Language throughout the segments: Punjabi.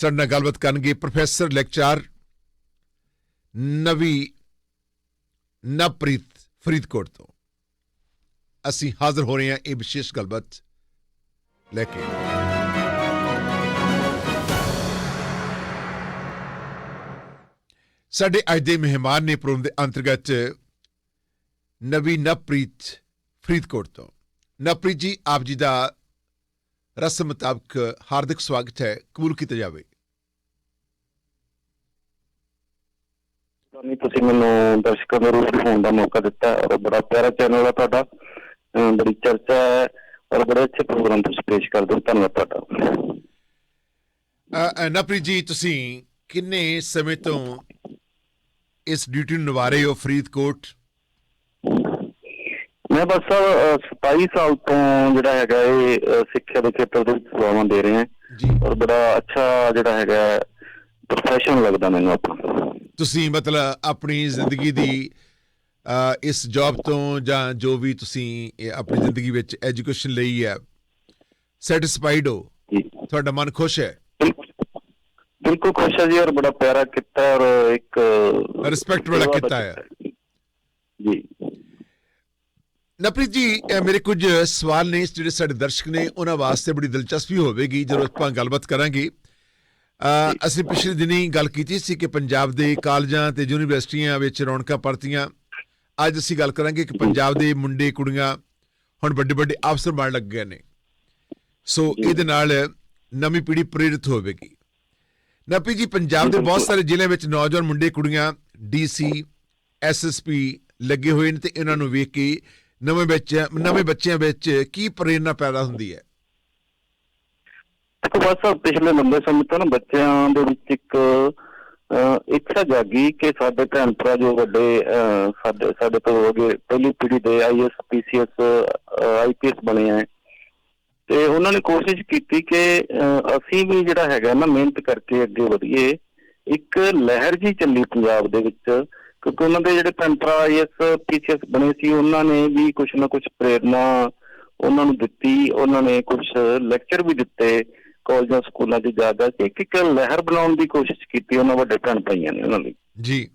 ਸਾਡੇ ਨਾਲ ਗੱਲਬਾਤ ਕਰਨਗੇ ਪ੍ਰੋਫੈਸਰ ਲੈਕਚਰ ਨਵੀ ਨਵਪ੍ਰੀਤ ਫਰੀਦਕੋਟ ਤੋਂ। ਅਸੀਂ ਹਾਜ਼ਰ ਹੋ ਰਹੇ ਹਾਂ ਇਹ ਵਿਸ਼ੇਸ਼ ਗੱਲਬਾਤ ਲੈ ਕੇ। ਸਾਡੇ ਅੱਜ ਦੇ ਮਹਿਮਾਨ ਨੇ ਪ੍ਰੋਗਰਾਮ ਦੇ ਅੰਤਰਗਤ ਨਵੀ ਨਵਪ੍ਰੀਤ ਫਰੀਦਕੋਟ ਤੋਂ। ਨਵਪ੍ਰੀਤ ਜੀ, ਆਪ ਜੀ ਦਾ ਰਸਮ ਮੁਤਾਬਕ ਹਾਰਦਿਕ ਸਵਾਗਤ ਹੈ। ਕਬੂਲ ਕੀਤਾ ਜਾਵੇ। ਨਹੀਂ ਤੁਸੀਂ ਮੈਨੂੰ ਦਰਸ਼ਕਾਂ ਦੇ ਰੂਪ ਦਿਖਾਉਣ ਦਾ ਮੌਕਾ ਦਿੱਤਾ ਔਰ ਬੜਾ ਪਿਆਰਾ ਚੈਨਲ ਹੈ ਤੁਹਾਡਾ। ਬੜੀ ਚਰਚਾ ਹੈ ਔਰ ਬੜੇ ਅੱਛੇ ਪ੍ਰੋਗਰਾਮ ਤੁਸੀਂ ਪੇਸ਼ ਕਰਦੇ ਹੋ। ਧੰਨਵਾਦ ਤੁਹਾਡਾ। ਨਵਪ੍ਰੀਤ ਜੀ ਤੁਸੀਂ ਕਿੰਨੇ ਸਮੇਂ ਤੋਂ ਇਸ ਡਿਊਟੀ ਨੂੰ ਨਿਭਾ ਰਹੇ ਹੋ ਫਰੀਦਕੋਟ? ਮੈਂ ਬਸ ਅ, 27 ਸਾਲ ਤੋਂ ਜਿਹੜਾ ਹੈਗਾ ਇਹ ਸਿੱਖਿਆ ਦੇ ਖੇਤਰ ਦੇ ਵਿੱਚ ਸੇਵਾਵਾਂ ਦੇ ਰਹੇ। ਹਾਂ ਔਰ ਬੜਾ ਅੱਛਾ ਜਿਹੜਾ ਹੈਗਾ ਪ੍ਰੋਫੈਸ਼ਨ ਲੱਗਦਾ ਮੈਨੂੰ ਆਪਣਾ। ਤੁਸੀਂ ਮਤਲਬ ਆਪਣੀ ਜ਼ਿੰਦਗੀ ਦੀ ਇਸ ਜੌਬ ਤੋਂ ਜਾਂ ਜੋ ਵੀ ਤੁਸੀਂ ਆਪਣੀ ਜ਼ਿੰਦਗੀ ਵਿੱਚ ਐਜੂਕੇਸ਼ਨ ਲਈ ਹੈ ਸੈਟੀਸਫਾਈਡ ਹੋ? ਤੁਹਾਡਾ ਮਨ ਖੁਸ਼ ਹੈ? ਬਿਲਕੁਲ- ਖੁਸ਼ ਹੈ ਜੀ ਔਰ ਬੜਾ ਪਿਆਰਾ ਕੀਤਾ ਔਰ ਇੱਕ Respect ਵਾਲਾ ਕੀਤਾ ਹੈ। ਜੀ। ਨਪ੍ਰੀਤ ਜੀ ਮੇਰੇ ਕੁਝ ਸਵਾਲ ਨੇ ਜਿਹੜੇ ਸਾਡੇ ਦਰਸ਼ਕ ਨੇ ਉਹਨਾਂ ਵਾਸਤੇ ਬੜੀ ਦਿਲਚਸਪੀ ਹੋਵੇਗੀ। ਜਦੋਂ ਆਪਾਂ ਗੱਲਬਾਤ ਕਰਾਂਗੇ ਅਸੀਂ ਪਿਛਲੇ ਦਿਨੀ ਗੱਲ ਕੀਤੀ ਸੀ ਕਿ ਪੰਜਾਬ ਦੇ ਕਾਲਜਾਂ ਤੇ ਯੂਨੀਵਰਸਿਟੀਆਂ ਵਿੱਚ ਰੌਣਕਾਂ ਪਰਤੀਆਂ। ਅੱਜ ਅਸੀਂ ਗੱਲ ਕਰਾਂਗੇ ਕਿ ਪੰਜਾਬ ਦੇ ਮੁੰਡੇ ਕੁੜੀਆਂ ਹੁਣ ਵੱਡੇ ਵੱਡੇ ਅਫਸਰ ਬਣ ਲੱਗ ਗਏ ਨੇ। ਸੋ ਇਹਦੇ ਨਾਲ ਨਵੀਂ ਪੀੜ੍ਹੀ ਪ੍ਰੇਰਿਤ ਹੋਵੇਗੀ। ਨਪੀ ਜੀ ਪੰਜਾਬ ਦੇ ਬਹੁਤ ਸਾਰੇ ਜ਼ਿਲ੍ਹਿਆਂ ਵਿੱਚ ਨੌਜਵਾਨ ਮੁੰਡੇ ਕੁੜੀਆਂ ਡੀਸੀ ਐਸਐਸਪੀ ਲੱਗੇ ਹੋਏ ਨੇ ਤੇ ਇਹਨਾਂ ਨੂੰ ਵੇਖ ਕੇ ਨਵੇਂ ਬੱਚਿਆਂ ਨਵੇਂ ਬੱਚਿਆਂ ਵਿੱਚ ਕੀ ਪ੍ਰੇਰਣਾ ਪੈਦਾ ਹੁੰਦੀ ਹੈ। ਦੇਖੋ ਬਸ ਪਿਛਲੇ ਲੰਬੇ ਸਮੇਂ ਤੋਂ ਨਾ ਬੱਚਿਆਂ ਦੇ ਵਿੱਚ ਇੱਕ ਇੱਛਾ ਜਾਗੀ ਕਿ ਸਾਡੇ ਭੈਣ ਭਰਾ ਜੋ ਵੱਡੇ ਸਾਡੇ ਸਾਡੇ ਤੋਂ ਹੋ ਗਏ ਪਹਿਲੀ ਪੀੜ੍ਹੀ ਦੇ ਆਈਐਸ ਪੀਸੀਐਸ ਆਈਪੀਐਸ ਬਣੇ ਆ। ਤੇ ਉਹਨਾਂ ਨੇ ਕੋਸ਼ਿਸ਼ ਕੀਤੀ ਕਿ ਅਸੀਂ ਵੀ ਜਿਹੜਾ ਹੈਗਾ ਨਾ ਮਿਹਨਤ ਕਰਕੇ ਅੱਗੇ ਵਧੀਏ। ਇੱਕ ਲਹਿਰ ਜੀ ਚੱਲੀ ਪੰਜਾਬ ਦੇ ਵਿੱਚ, ਕਿਉਂਕਿ ਉਹਨਾਂ ਦੇ ਜਿਹੜੇ ਭੈਣ ਭਰਾ ਆਈਐਸ ਪੀਸੀਐਸ ਬਣੇ ਸੀ, ਉਹਨਾਂ ਨੇ ਵੀ ਕੁਝ ਨਾ ਕੁਝ ਪ੍ਰੇਰਣਾ ਉਹਨਾਂ ਨੂੰ ਦਿੱਤੀ, ਉਹਨਾਂ ਨੇ ਕੁਝ ਲੈਕਚਰ ਵੀ ਦਿੱਤੇ। ਕਾਲਜਾਂ ਸਕੂਲਾਂ 'ਚ ਜਾ ਜਾ ਕੇ ਇੱਕ ਇੱਕ ਲਹਿਰ ਬਣਾਉਣ ਦੀ ਕੋਸ਼ਿਸ਼ ਕੀਤੀ ਉਹਨਾਂ ਵੱਡੇ ਭੈਣ ਭਾਈਆਂ ਨੇ ਉਹਨਾਂ ਲਈ। ਜੀ।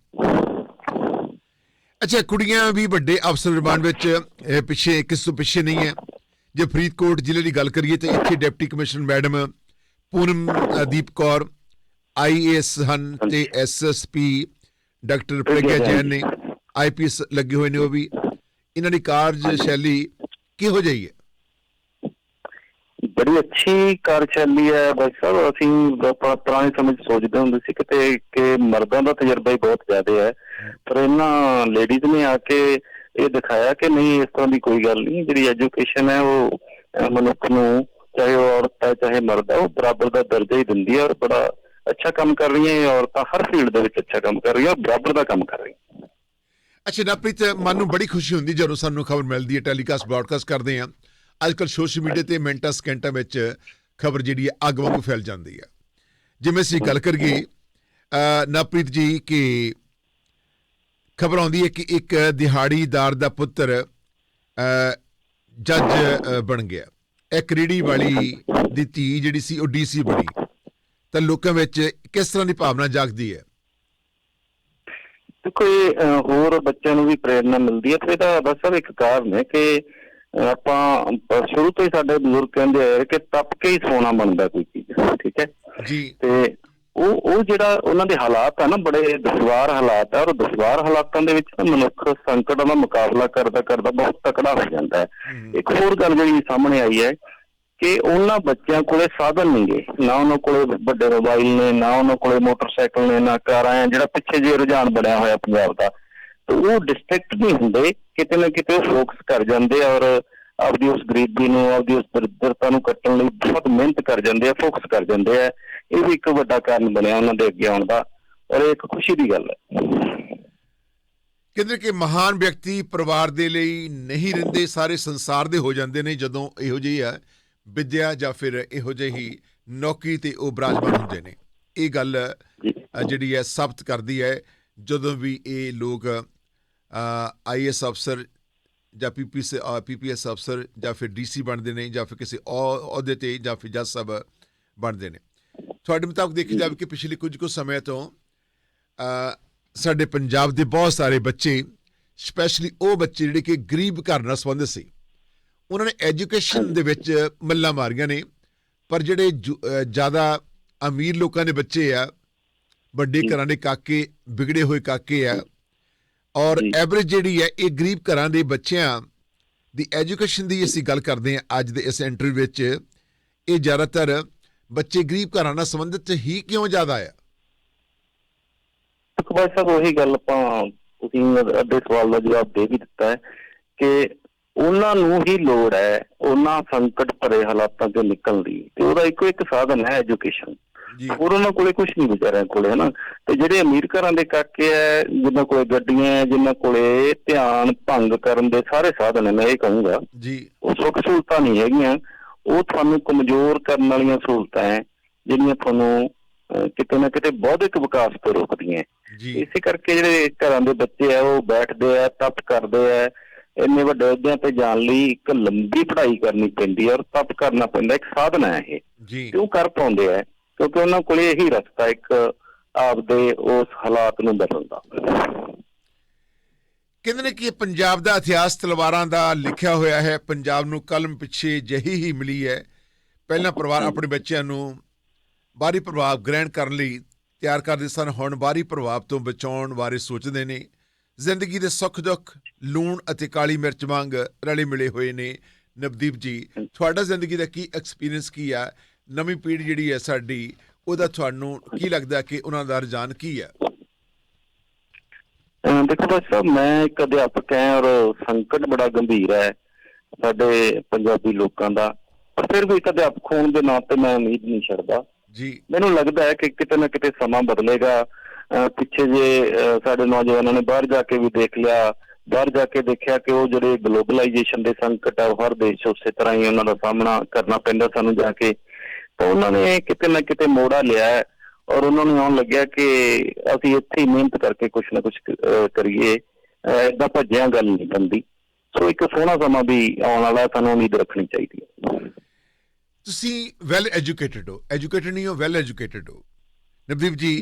ਅੱਛਾ ਕੁੜੀਆਂ ਵੀ ਵੱਡੇ ਅਫਸਰ ਬਣ ਵਿੱਚ ਇਹ ਪਿੱਛੇ ਕਿਸ ਤੋਂ ਪਿੱਛੇ ਨਹੀਂ ਹੈ। ਜੇ ਫਰੀਦਕੋਟ ਜ਼ਿਲ੍ਹੇ ਦੀ ਗੱਲ ਕਰੀਏ ਤਾਂ ਇੱਥੇ deputy commissioner madam Poonamdeep Kaur IAS ਹਨ ਤੇ ਐਸਐਸਪੀ ਡਾਕਟਰ ਪ੍ਰਗਿਆ ਜੈਨ ਨੇ ਆਈਪੀਐਸ ਲੱਗੇ ਹੋਏ ਨੇ ਉਹ ਵੀ। ਇਹਨਾਂ ਦੀ ਕਾਰਜਸ਼ੈਲੀ ਕਿਹੋ ਜਿਹੀ ਹੈ? ਬੜੀ ਅੱਛੀ ਕਾਰਜਸ਼ੈਲੀ ਹੈ ਬਾਈ ਸਾਹਿਬ। ਅਸੀਂ ਆਪਾਂ ਪੁਰਾਣੇ ਸਮੇਂ 'ਚ ਸੋਚਦੇ ਹੁੰਦੇ ਸੀ ਕਿ ਕਿ ਮਰਦਾਂ ਦਾ ਤਜਰਬਾ ਹੀ ਬਹੁਤ ਜ਼ਿਆਦਾ ਹੈ। ਪਰ ਇਹਨਾਂ ਲੇਡੀਜ਼ ਨੇ ਆ ਕੇ ਇਹ ਦਿਖਾਇਆ ਕਿ ਨਹੀਂ, ਇਸ ਤਰ੍ਹਾਂ ਦੀ ਕੋਈ ਗੱਲ ਨਹੀਂ। ਜਿਹੜੀ ਐਜੂਕੇਸ਼ਨ ਹੈ, ਉਹ ਮਨੁੱਖ ਨੂੰ ਚਾਹੇ ਉਹ ਔਰਤ ਹੈ, ਚਾਹੇ ਮਰਦ ਹੈ, ਉਹ ਬਰਾਬਰ ਦਾ ਦਰਜਾ ਹੀ ਦਿੰਦੀ ਹੈ ਔਰ ਬੜਾ ਅੱਛਾ ਕੰਮ ਕਰ ਰਹੀਆਂ ਇਹ ਔਰਤਾਂ ਹਰ ਫੀਲਡ ਦੇ ਵਿੱਚ ਅੱਛਾ ਕੰਮ ਕਰ ਰਹੀਆਂ ਬਰਾਬਰ ਦਾ ਕੰਮ ਕਰ ਰਹੀਆਂ। ਅੱਛਾ ਨਪ੍ਰੀਤ ਮਨ ਨੂੰ ਬੜੀ ਖੁਸ਼ੀ ਹੁੰਦੀ ਜਦੋਂ ਸਾਨੂੰ ਖਬਰ ਮਿਲਦੀ ਹੈ। ਟੈਲੀਕਾਸਟ, ਬ੍ਰਾਡਕਾਸਟ ਕਰਦੇ ਆ ਅੱਜ ਕੱਲ ਸੋਸ਼ਲ ਮੀਡੀਆ ਤੇ ਮਿੰਟਾਂ ਸਕਿੰਟਾਂ ਵਿੱਚ ਖਬਰ ਜਿਹੜੀ ਹੈ ਅੱਗ ਵਾਂਗੂ ਫੈਲ ਜਾਂਦੀ ਹੈ। ਜਿਵੇਂ ਅਸੀਂ ਗੱਲ ਕਰੀਏ ਅ, ਨਵਪ੍ਰੀਤ ਜੀ ਕਿ ਖਬਰ ਆਉਂਦੀ ਹੈ ਕਿ ਇੱਕ ਦਿਹਾੜੀਦਾਰ ਦਾ ਪੁੱਤਰ ਜੱਜ ਬਣ ਗਿਆ। ਇੱਕ ਰੀੜੀ ਵਾਲੀ ਦੀ ਧੀ ਜਿਹੜੀ ਸੀ ਉਹ ਡੀਸੀ ਬਣੀ। ਤਾਂ ਲੋਕਾਂ ਵਿੱਚ ਕਿਸ ਤਰ੍ਹਾਂ ਦੀ ਭਾਵਨਾ ਜਾਗਦੀ ਹੈ? ਦੇਖੋ ਹੋਰ ਬੱਚਿਆਂ ਨੂੰ ਵੀ ਪ੍ਰੇਰਣਾ ਮਿਲਦੀ ਹੈ। ਤੇ ਇਹਦਾ ਬਸ ਇੱਕ ਕਾਰਨ ਹੈ ਕਿ ਆਪਾਂ ਸ਼ੁਰੂ ਤੋਂ ਹੀ ਸਾਡੇ ਬਜ਼ੁਰਗ ਕਹਿੰਦੇ ਆਏ ਕਿ ਤਪ ਕੇ ਹੀ ਸੋਨਾ ਬਣਦਾ ਕੋਈ ਚੀਜ਼ ਠੀਕ ਹੈ? ਜੀ। ਤੇ ਉਹ ਉਹ ਜਿਹੜਾ ਉਹਨਾਂ ਦੇ ਹਾਲਾਤ ਆ ਨਾ ਬੜੇ ਦੁਸ਼ਵਾਰ ਹਾਲਾਤ ਆ ਔਰ ਦੁਸ਼ਵਾਰ ਹਾਲਾਤਾਂ ਦੇ ਵਿੱਚ ਮਨੁੱਖ ਸੰਕਟਾਂ ਦਾ ਮੁਕਾਬਲਾ ਕਰਦਾ ਕਰਦਾ ਬਹੁਤ ਤਕੜਾ ਹੋ ਜਾਂਦਾ ਹੈ। ਇੱਕ ਹੋਰ ਗੱਲ ਜਿਹੜੀ ਸਾਹਮਣੇ ਆਈ ਹੈ ਕਿ ਉਹਨਾਂ ਬੱਚਿਆਂ ਕੋਲੇ ਸਾਧਨ ਨਹੀਂਗੇ ਨਾ ਉਹਨਾਂ ਕੋਲੇ ਵੱਡੇ ਮੋਬਾਈਲ ਨੇ ਨਾ ਉਹਨਾਂ ਕੋਲੇ ਮੋਟਰਸਾਈਕਲ ਨੇ ਨਾ ਕਾਰਾਂ ਆ ਜਿਹੜਾ ਪਿੱਛੇ ਜੇ ਰੁਝਾਨ ਬਣਿਆ ਹੋਇਆ ਪੰਜਾਬ ਦਾ। ਉਹ ਡਿਸਟ੍ਰਿਕਟ ਨਹੀਂ ਹੁੰਦੇ ਕਿਤੇ ਨਾ ਕਿਤੇ ਫੋਕਸ ਕਰ ਜਾਂਦੇ ਔਰ ਆਪਦੀ ਉਸ ਗਰੀਬੀ ਨੂੰ ਆਪਦੀ ਉਸ ਦਰਿਦਰਤਾ ਨੂੰ ਕੱਟਣ ਲਈ ਬਹੁਤ ਮਿਹਨਤ ਕਰ ਜਾਂਦੇ ਆ ਫੋਕਸ ਕਰ ਜਾਂਦੇ ਆ। ਇਹ ਵੀ ਇੱਕ ਵੱਡਾ ਕਾਰਨ ਬਣਿਆ ਉਹਨਾਂ ਦੇ ਅੱਗੇ ਆਉਣ ਦਾ ਔਰ ਇਹ ਇੱਕ ਖੁਸ਼ੀ ਦੀ ਗੱਲ ਹੈ। ਕਹਿੰਦੇ ਕਿ ਮਹਾਨ ਵਿਅਕਤੀ ਪਰਿਵਾਰ ਦੇ ਲਈ ਨਹੀਂ ਰਹਿੰਦੇ ਸਾਰੇ ਸੰਸਾਰ ਦੇ ਹੋ ਜਾਂਦੇ ਨੇ ਜਦੋਂ ਇਹੋ ਜਿਹੀ ਹੈ ਵਿਦਿਆ ਜਾਂ ਫਿਰ ਇਹੋ ਜਿਹੀ ਨੌਕਰੀ ਤੇ ਉਹ ਬਰਾਜਮਾਨ ਹੁੰਦੇ ਨੇ। ਇਹ ਗੱਲ ਜਿਹੜੀ ਹੈ ਸਾਬਤ ਕਰਦੀ ਹੈ ਜਦੋਂ ਵੀ ਇਹ ਲੋਕ ਆਈਐਸ ਅਫਸਰ ਜਾਂ ਪੀਪੀਐਸ ਪੀਪੀਐਸ ਅਫਸਰ ਜਾਂ ਫਿਰ ਡੀਸੀ ਬਣਦੇ ਨੇ ਜਾਂ ਫਿਰ ਕਿਸੇ ਔ- ਅਹੁਦੇ ਤੇ ਜਾਂ ਫਿਰ ਜੱਜ ਸਾਹਿਬ ਬਣਦੇ ਨੇ। ਤੁਹਾਡੇ ਮੁਤਾਬਕ ਦੇਖੀ ਜਾਵੇ ਕਿ ਪਿਛਲੇ ਕੁਝ ਕੁ ਸਮੇਂ ਤੋਂ ਸਾਡੇ ਪੰਜਾਬ ਦੇ ਬਹੁਤ ਸਾਰੇ ਬੱਚੇ, ਸਪੈਸ਼ਲੀ ਉਹ ਬੱਚੇ ਜਿਹੜੇ ਕਿ ਗਰੀਬ ਘਰ ਨਾਲ ਸੰਬੰਧਿਤ ਸੀ, ਉਹਨਾਂ ਨੇ ਐਜੂਕੇਸ਼ਨ ਦੇ ਵਿੱਚ ਮੱਲਾਂ ਮਾਰੀਆਂ ਨੇ, ਪਰ ਜਿਹੜੇ ਜੁ- ਜ਼ਿਆਦਾ ਅਮੀਰ ਲੋਕਾਂ ਦੇ ਬੱਚੇ ਆ, ਵੱਡੇ ਘਰਾਂ ਦੇ ਕਾਕੇ, ਵਿਗੜੇ ਹੋਏ ਕਾਕੇ ਆ ਔਰ। ਐਵਰੇਜ ਜਿਹੜੀ ਹੈ ਇਹ ਗਰੀਬ ਘਰਾਂ ਦੇ ਬੱਚਿਆਂ ਦੀ ਐਜੂਕੇਸ਼ਨ ਦੀ ਅਸੀਂ ਗੱਲ ਕਰਦੇ ਹਾਂ ਅੱਜ ਦੇ ਇਸ ਇੰਟਰਵਿਊ ਵਿੱਚ। ਇਹ ਜ਼ਿਆਦਾਤਰ ਬੱਚੇ ਗਰੀਬ ਘਰਾਂ ਨਾਲ ਸੰਬੰਧਿਤ ਹੀ ਕਿਉਂ ਜ਼ਿਆਦਾ ਆ? ਅਕਬਰ ਸਾਹਿਬ ਉਹੀ ਗੱਲ ਆਪਾਂ ਤੁਸੀਂ ਅੱਧੇ ਸਵਾਲ ਦਾ ਜਵਾਬ ਦੇ ਵੀ ਦਿੱਤਾ ਹੈ ਕਿ ਉਹਨਾਂ ਨੂੰ ਹੀ ਲੋੜ ਹੈ ਉਹਨਾਂ ਸੰਕਟ ਭਰੇ ਹਾਲਾਤਾਂ ਤੋਂ ਨਿਕਲਣ ਦੀ। ਤੇ ਉਹਦਾ ਇੱਕੋ ਇੱਕ ਸਾਧਨ ਹੈ ਐਜੂਕੇਸ਼ਨ ਹੋਰ ਉਹਨਾਂ ਕੋਲੇ ਕੁਝ ਨਹੀਂ ਵਿਚਾਰਿਆਂ ਕੋਲੇ ਹਨਾ? ਤੇ ਜਿਹੜੇ ਅਮੀਰ ਘਰਾਂ ਦੇ ਕਾਕੇ ਐ ਜਿਨ੍ਹਾਂ ਕੋਲੇ ਗੱਡੀਆਂ ਐ ਜਿਨ੍ਹਾਂ ਕੋਲੇ ਧਿਆਨ ਭੰਗ ਕਰਨ ਦੇ ਸਾਰੇ ਸਾਧਨ ਨੇ ਮੈਂ ਇਹ ਕਹੂੰਗਾ ਜੀ। ਉਹ ਸੁੱਖ ਸਹੂਲਤਾਂ ਨਹੀਂ ਹੈਗੀਆਂ। ਉਹ ਤੁਹਾਨੂੰ ਕਮਜ਼ੋਰ ਕਰਨ ਵਾਲੀਆਂ ਸਹੂਲਤਾਂ ਹੈ ਜਿਹੜੀਆਂ ਤੁਹਾਨੂੰ ਕਿਤੇ ਨਾ ਕਿਤੇ ਬੌਧਿਕ ਵਿਕਾਸ ਤੋਂ ਰੋਕਦੀਆਂ ਇਸੇ ਕਰਕੇ ਜਿਹੜੇ ਘਰਾਂ ਦੇ ਬੱਚੇ ਆ ਉਹ ਬੈਠਦੇ ਆ ਤਪ ਕਰਦੇ ਆ ਇੰਨੇ ਵੱਡੇ ਅਹੁਦਿਆਂ ਤੇ ਜਾਣ ਲਈ ਇੱਕ ਲੰਬੀ ਪੜ੍ਹਾਈ ਕਰਨੀ ਪੈਂਦੀ ਹੈ ਔਰ ਤਪ ਕਰਨਾ ਪੈਂਦਾ ਇੱਕ ਸਾਧਨਾ ਹੈ ਇਹ। ਜੀ। ਉਹ ਕਰ ਪਾਉਂਦੇ ਆ ਕਿਉਂਕਿ ਉਹਨਾਂ ਕੋਲੇ ਇਹੀ ਰਸਤਾ ਇੱਕ ਆਪਦੇ ਉਸ ਹਾਲਾਤ ਨੂੰ ਬਦਲਣ ਦਾ। ਕਹਿੰਦੇ ਨੇ ਕਿ ਪੰਜਾਬ ਦਾ ਇਤਿਹਾਸ ਤਲਵਾਰਾਂ ਦਾ ਲਿਖਿਆ ਹੋਇਆ ਹੈ। ਪੰਜਾਬ ਨੂੰ ਕਲਮ ਪਿੱਛੇ ਜਹੀ ਹੀ ਮਿਲੀ ਹੈ। ਪਹਿਲਾਂ ਪਰਿਵਾਰ ਆਪਣੇ ਬੱਚਿਆਂ ਨੂੰ ਬਾਹਰੀ ਪ੍ਰਭਾਵ ਗ੍ਰਹਿਣ ਕਰਨ ਲਈ ਤਿਆਰ ਕਰਦੇ ਸਨ। ਹੁਣ ਬਾਹਰੀ ਪ੍ਰਭਾਵ ਤੋਂ ਬਚਾਉਣ ਬਾਰੇ ਸੋਚਦੇ ਨੇ। ਜ਼ਿੰਦਗੀ ਦੇ ਸੁੱਖ ਦੁੱਖ, ਲੂਣ ਅਤੇ ਕਾਲੀ ਮਿਰਚ ਵਾਂਗ ਰਲੇ ਮਿਲੇ ਹੋਏ ਨੇ। ਨਵਦੀਪ ਜੀ, ਤੁਹਾਡਾ ਜ਼ਿੰਦਗੀ ਦਾ ਕੀ ਐਕਸਪੀਰੀਅੰਸ ਕੀ ਆ? ਨਵੀਂ ਪੀੜ੍ਹੀ ਜਿਹੜੀ ਹੈ ਸਾਡੀ ਉਹਦਾ ਤੁਹਾਨੂੰ ਕੀ ਲੱਗਦਾ ਕਿ ਉਹਨਾਂ ਦਾ ਰੁਝਾਨ ਕੀ ਹੈ? ਦੇਖੋ ਸਾਹਿਬ ਮੈਂ ਇੱਕ ਅਧਿਆਪਕ ਹਾਂ ਔਰ ਸੰਕਟ ਬੜਾ ਗੰਭੀਰ ਹੈ ਸਾਡੇ ਪੰਜਾਬੀ ਲੋਕਾਂ ਦਾ। ਪਰ ਫਿਰ ਵੀ ਇੱਕ ਅਧਿਆਪਕ ਹੋਣ ਦੇ ਨਾਤੇ ਮੈਂ ਉਮੀਦ ਨਹੀਂ ਛੱਡਦਾ। ਜੀ। ਮੈਨੂੰ ਲੱਗਦਾ ਹੈ ਕਿ ਕਿਤੇ ਨਾ ਕਿਤੇ ਸਮਾਂ ਬਦਲੇਗਾ। ਪਿੱਛੇ ਜੇ ਸਾਡੇ ਨੌਜਵਾਨਾਂ ਨੇ ਬਾਹਰ ਜਾ ਕੇ ਵੀ ਦੇਖ ਲਿਆ ਬਾਹਰ ਜਾ ਕੇ ਦੇਖਿਆ ਕਿ ਉਹ ਜਿਹੜੇ ਗਲੋਬਲਾਈਜੇਸ਼ਨ ਦੇ ਸੰਕਟ ਆ ਹਰ ਦੇਸ਼ ਉਸੇ ਤਰ੍ਹਾਂ ਹੀ ਉਹਨਾਂ ਦਾ ਸਾਹਮਣਾ ਕਰਨਾ ਪੈਂਦਾ ਸਾਨੂੰ ਜਾ ਕੇ। ਤਾਂ ਉਹਨਾਂ ਨੇ ਕਿਤੇ ਨਾ ਕਿਤੇ ਮੋੜਾ ਲਿਆ ਔਰ ਉਹਨਾਂ ਨੂੰ ਆਉਣ ਲੱਗਿਆ ਕਿ ਅਸੀਂ ਇੱਥੇ ਹੀ ਮਿਹਨਤ ਕਰਕੇ ਕੁਝ ਨਾ ਕੁਝ ਕਰੀਏ ਇਦਾਂ ਭੱਜਿਆ ਗੱਲ ਨਹੀਂ ਬਣਦੀ। ਸੋ ਇੱਕ ਸੋਹਣਾ ਸਮਾਂ ਵੀ ਆਉਣ ਵਾਲਾ ਸਾਨੂੰ ਉਮੀਦ ਰੱਖਣੀ ਚਾਹੀਦੀ ਹੈ। ਤੁਸੀਂ ਵੈਲ ਐਜੂਕੇਟਿਡ ਹੋ। ਐਜੂਕੇਟਿਡ ਨਹੀਂ ਹੋ ਵੈਲ ਐਜੂਕੇਟਿਡ ਹੋ। ਨਵਦੀਪ ਜੀ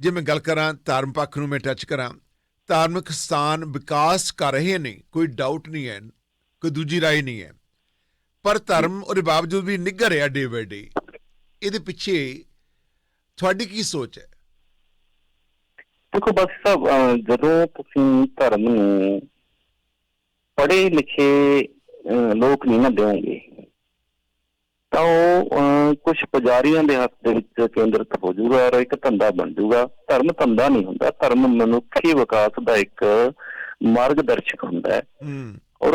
ਜੀ। ਮੈਂ ਗੱਲ ਕਰਾਂ ਧਾਰਮ ਪੱਖ ਨੂੰ ਮੈਂ ਟੱਚ ਕਰਾਂ ਧਾਰਮਿਕ ਸਥਾਨ ਵਿਕਾਸ ਕਰ ਰਹੇ ਨੇ ਕੋਈ ਡਾਊਟ ਨਹੀਂ ਹੈ ਕੋਈ ਦੂਜੀ ਰਾਏ ਨਹੀਂ ਹੈ। ਪਰ ਧਰਮ ਉਹਦੇ ਬਾਵਜੂਦ ਵੀ ਨਿੱਘਰ ਰਿਹਾ ਡੇ ਬਾਈ ਡੇ ਇਹਦੇ ਪਿੱਛੇ ਤੁਹਾਡੀ ਕੀ ਸੋਚ ਹੈ? ਦੇਖੋ ਬਸ ਸਾਹਿਬ ਜਦੋਂ ਤੁਸੀਂ ਧਰਮ ਨੂੰ ਪੜ੍ਹੇ ਲਿਖੇ ਲੋਕ ਨਹੀਂ ਨਾ ਦਿਓਗੇ ਤਾਂ ਉਹ ਕੁਝ ਪੁਜਾਰੀਆਂ ਦੇ ਹੱਥ ਦੇ ਵਿੱਚ ਕੇਂਦਰਿਤ ਹੋ ਜਾਊਗਾ ਔਰ ਇੱਕ ਧੰਦਾ ਬਣ ਜਾਊਗਾ ਧਰਮ ਧੰਦਾ ਨਹੀਂ ਹੁੰਦਾ ਧਰਮ ਮਨੁੱਖੀ ਵਿਕਾਸ ਦਾ ਇੱਕ ਮਾਰਗਦਰਸ਼ਕ ਹੁੰਦਾ ਹੈ। ਔਰ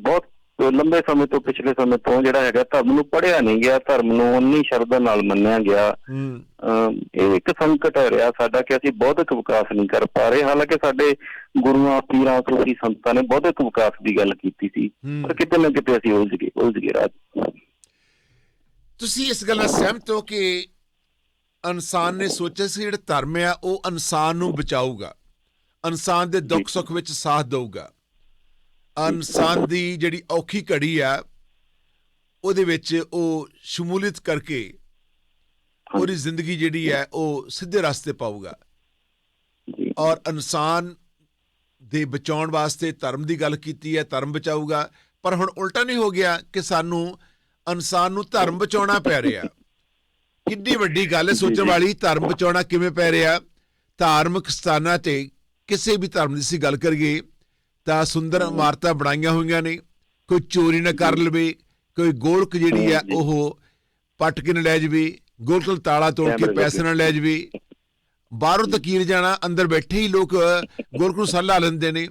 ਬਹੁਤ ਲੰਬੇ ਸਮੇਂ ਤੋਂ ਪਿਛਲੇ ਸਮੇਂ ਤੋਂ ਜਿਹੜਾ ਹੈਗਾ ਧਰਮ ਨੂੰ ਪੜ੍ਹਿਆ ਨਹੀਂ ਗਿਆ ਧਰਮ ਨੂੰ ਉਨੀ ਸ਼ਰਧਾ ਨਾਲ ਮੰਨਿਆ ਗਿਆ। ਇਹ ਇੱਕ ਸੰਕਟ ਹੈ ਰਿਹਾ ਸਾਡਾ ਕਿ ਅਸੀਂ ਬੌਧਿਕ ਵਿਕਾਸ ਨਹੀਂ ਕਰ ਪਾ ਰਹੇ। ਹਾਲਾਂਕਿ ਸਾਡੇ ਗੁਰੂਆਂ ਪੀਰਾਂ ਸੂਫੀ ਸੰਤਾਂ ਨੇ ਬੌਧਿਕ ਵਿਕਾਸ ਦੀ ਗੱਲ ਕੀਤੀ ਸੀ। ਪਰ ਕਿਤੇ ਨਾ ਕਿਤੇ ਅਸੀਂ ਉਲਝ ਗਏ ਉਲਝ ਗਏ ਰਾਜ। ਤੁਸੀਂ ਇਸ ਗੱਲ ਨਾਲ ਸਹਿਮਤ ਹੋ ਕਿ ਇਨਸਾਨ ਨੇ ਸੋਚਿਆ ਸੀ ਜਿਹੜਾ ਧਰਮ ਆ ਉਹ ਇਨਸਾਨ ਨੂੰ ਬਚਾਊਗਾ। ਇਨਸਾਨ ਦੇ ਦੁੱਖ ਸੁੱਖ ਵਿੱਚ ਸਾਥ ਦੇਊਗਾ। ਇਨਸਾਨ ਦੀ ਜਿਹੜੀ ਔਖੀ ਘੜੀ ਆ ਉਹਦੇ ਵਿੱਚ ਉਹ ਸ਼ਮੂਲੀਅਤ ਕਰਕੇ ਉਹਦੀ ਜ਼ਿੰਦਗੀ ਜਿਹੜੀ ਹੈ ਉਹ ਸਿੱਧੇ ਰਸਤੇ ਪਾਊਗਾ। ਔਰ ਇਨਸਾਨ ਦੇ ਬਚਾਉਣ ਵਾਸਤੇ ਧਰਮ ਦੀ ਗੱਲ ਕੀਤੀ ਹੈ ਧਰਮ ਬਚਾਊਗਾ। ਪਰ ਹੁਣ ਉਲਟਾ ਨਹੀਂ ਹੋ ਗਿਆ ਕਿ ਸਾਨੂੰ ਇਨਸਾਨ ਨੂੰ ਧਰਮ ਬਚਾਉਣਾ ਪੈ ਰਿਹਾ। ਕਿੰਨੀ ਵੱਡੀ ਗੱਲ ਹੈ ਸੋਚਣ ਵਾਲੀ ਧਰਮ ਬਚਾਉਣਾ ਕਿਵੇਂ ਪੈ ਰਿਹਾ? ਧਾਰਮਿਕ ਸਥਾਨਾਂ ਤੇ ਕਿਸੇ ਵੀ ਧਰਮ ਦੀ ਸੀ ਗੱਲ ਕਰੀਏ ਤਾਂ ਸੁੰਦਰ ਇਮਾਰਤਾਂ ਬਣਾਈਆਂ ਹੋਈਆਂ ਨੇ। ਕੋਈ ਚੋਰੀ ਨਾ ਕਰ ਲਵੇ ਕੋਈ ਗੋਲਕ ਜਿਹੜੀ ਆ ਉਹ ਪੱਟ ਕੇ ਨਾ ਲੈ ਜਵੇ ਗੋਲਕ ਨੂੰ ਤਾਲਾ ਤੋੜ ਕੇ ਪੈਸੇ ਨਾ ਲੈ ਜਵੇ। ਬਾਹਰੋਂ ਤਕੀਰ ਜਾਣਾ ਅੰਦਰ ਬੈਠੇ ਹੀ ਲੋਕ ਗੁਰਕ ਨੂੰ ਸਲਾਹ ਲੈਂਦੇ ਨੇ।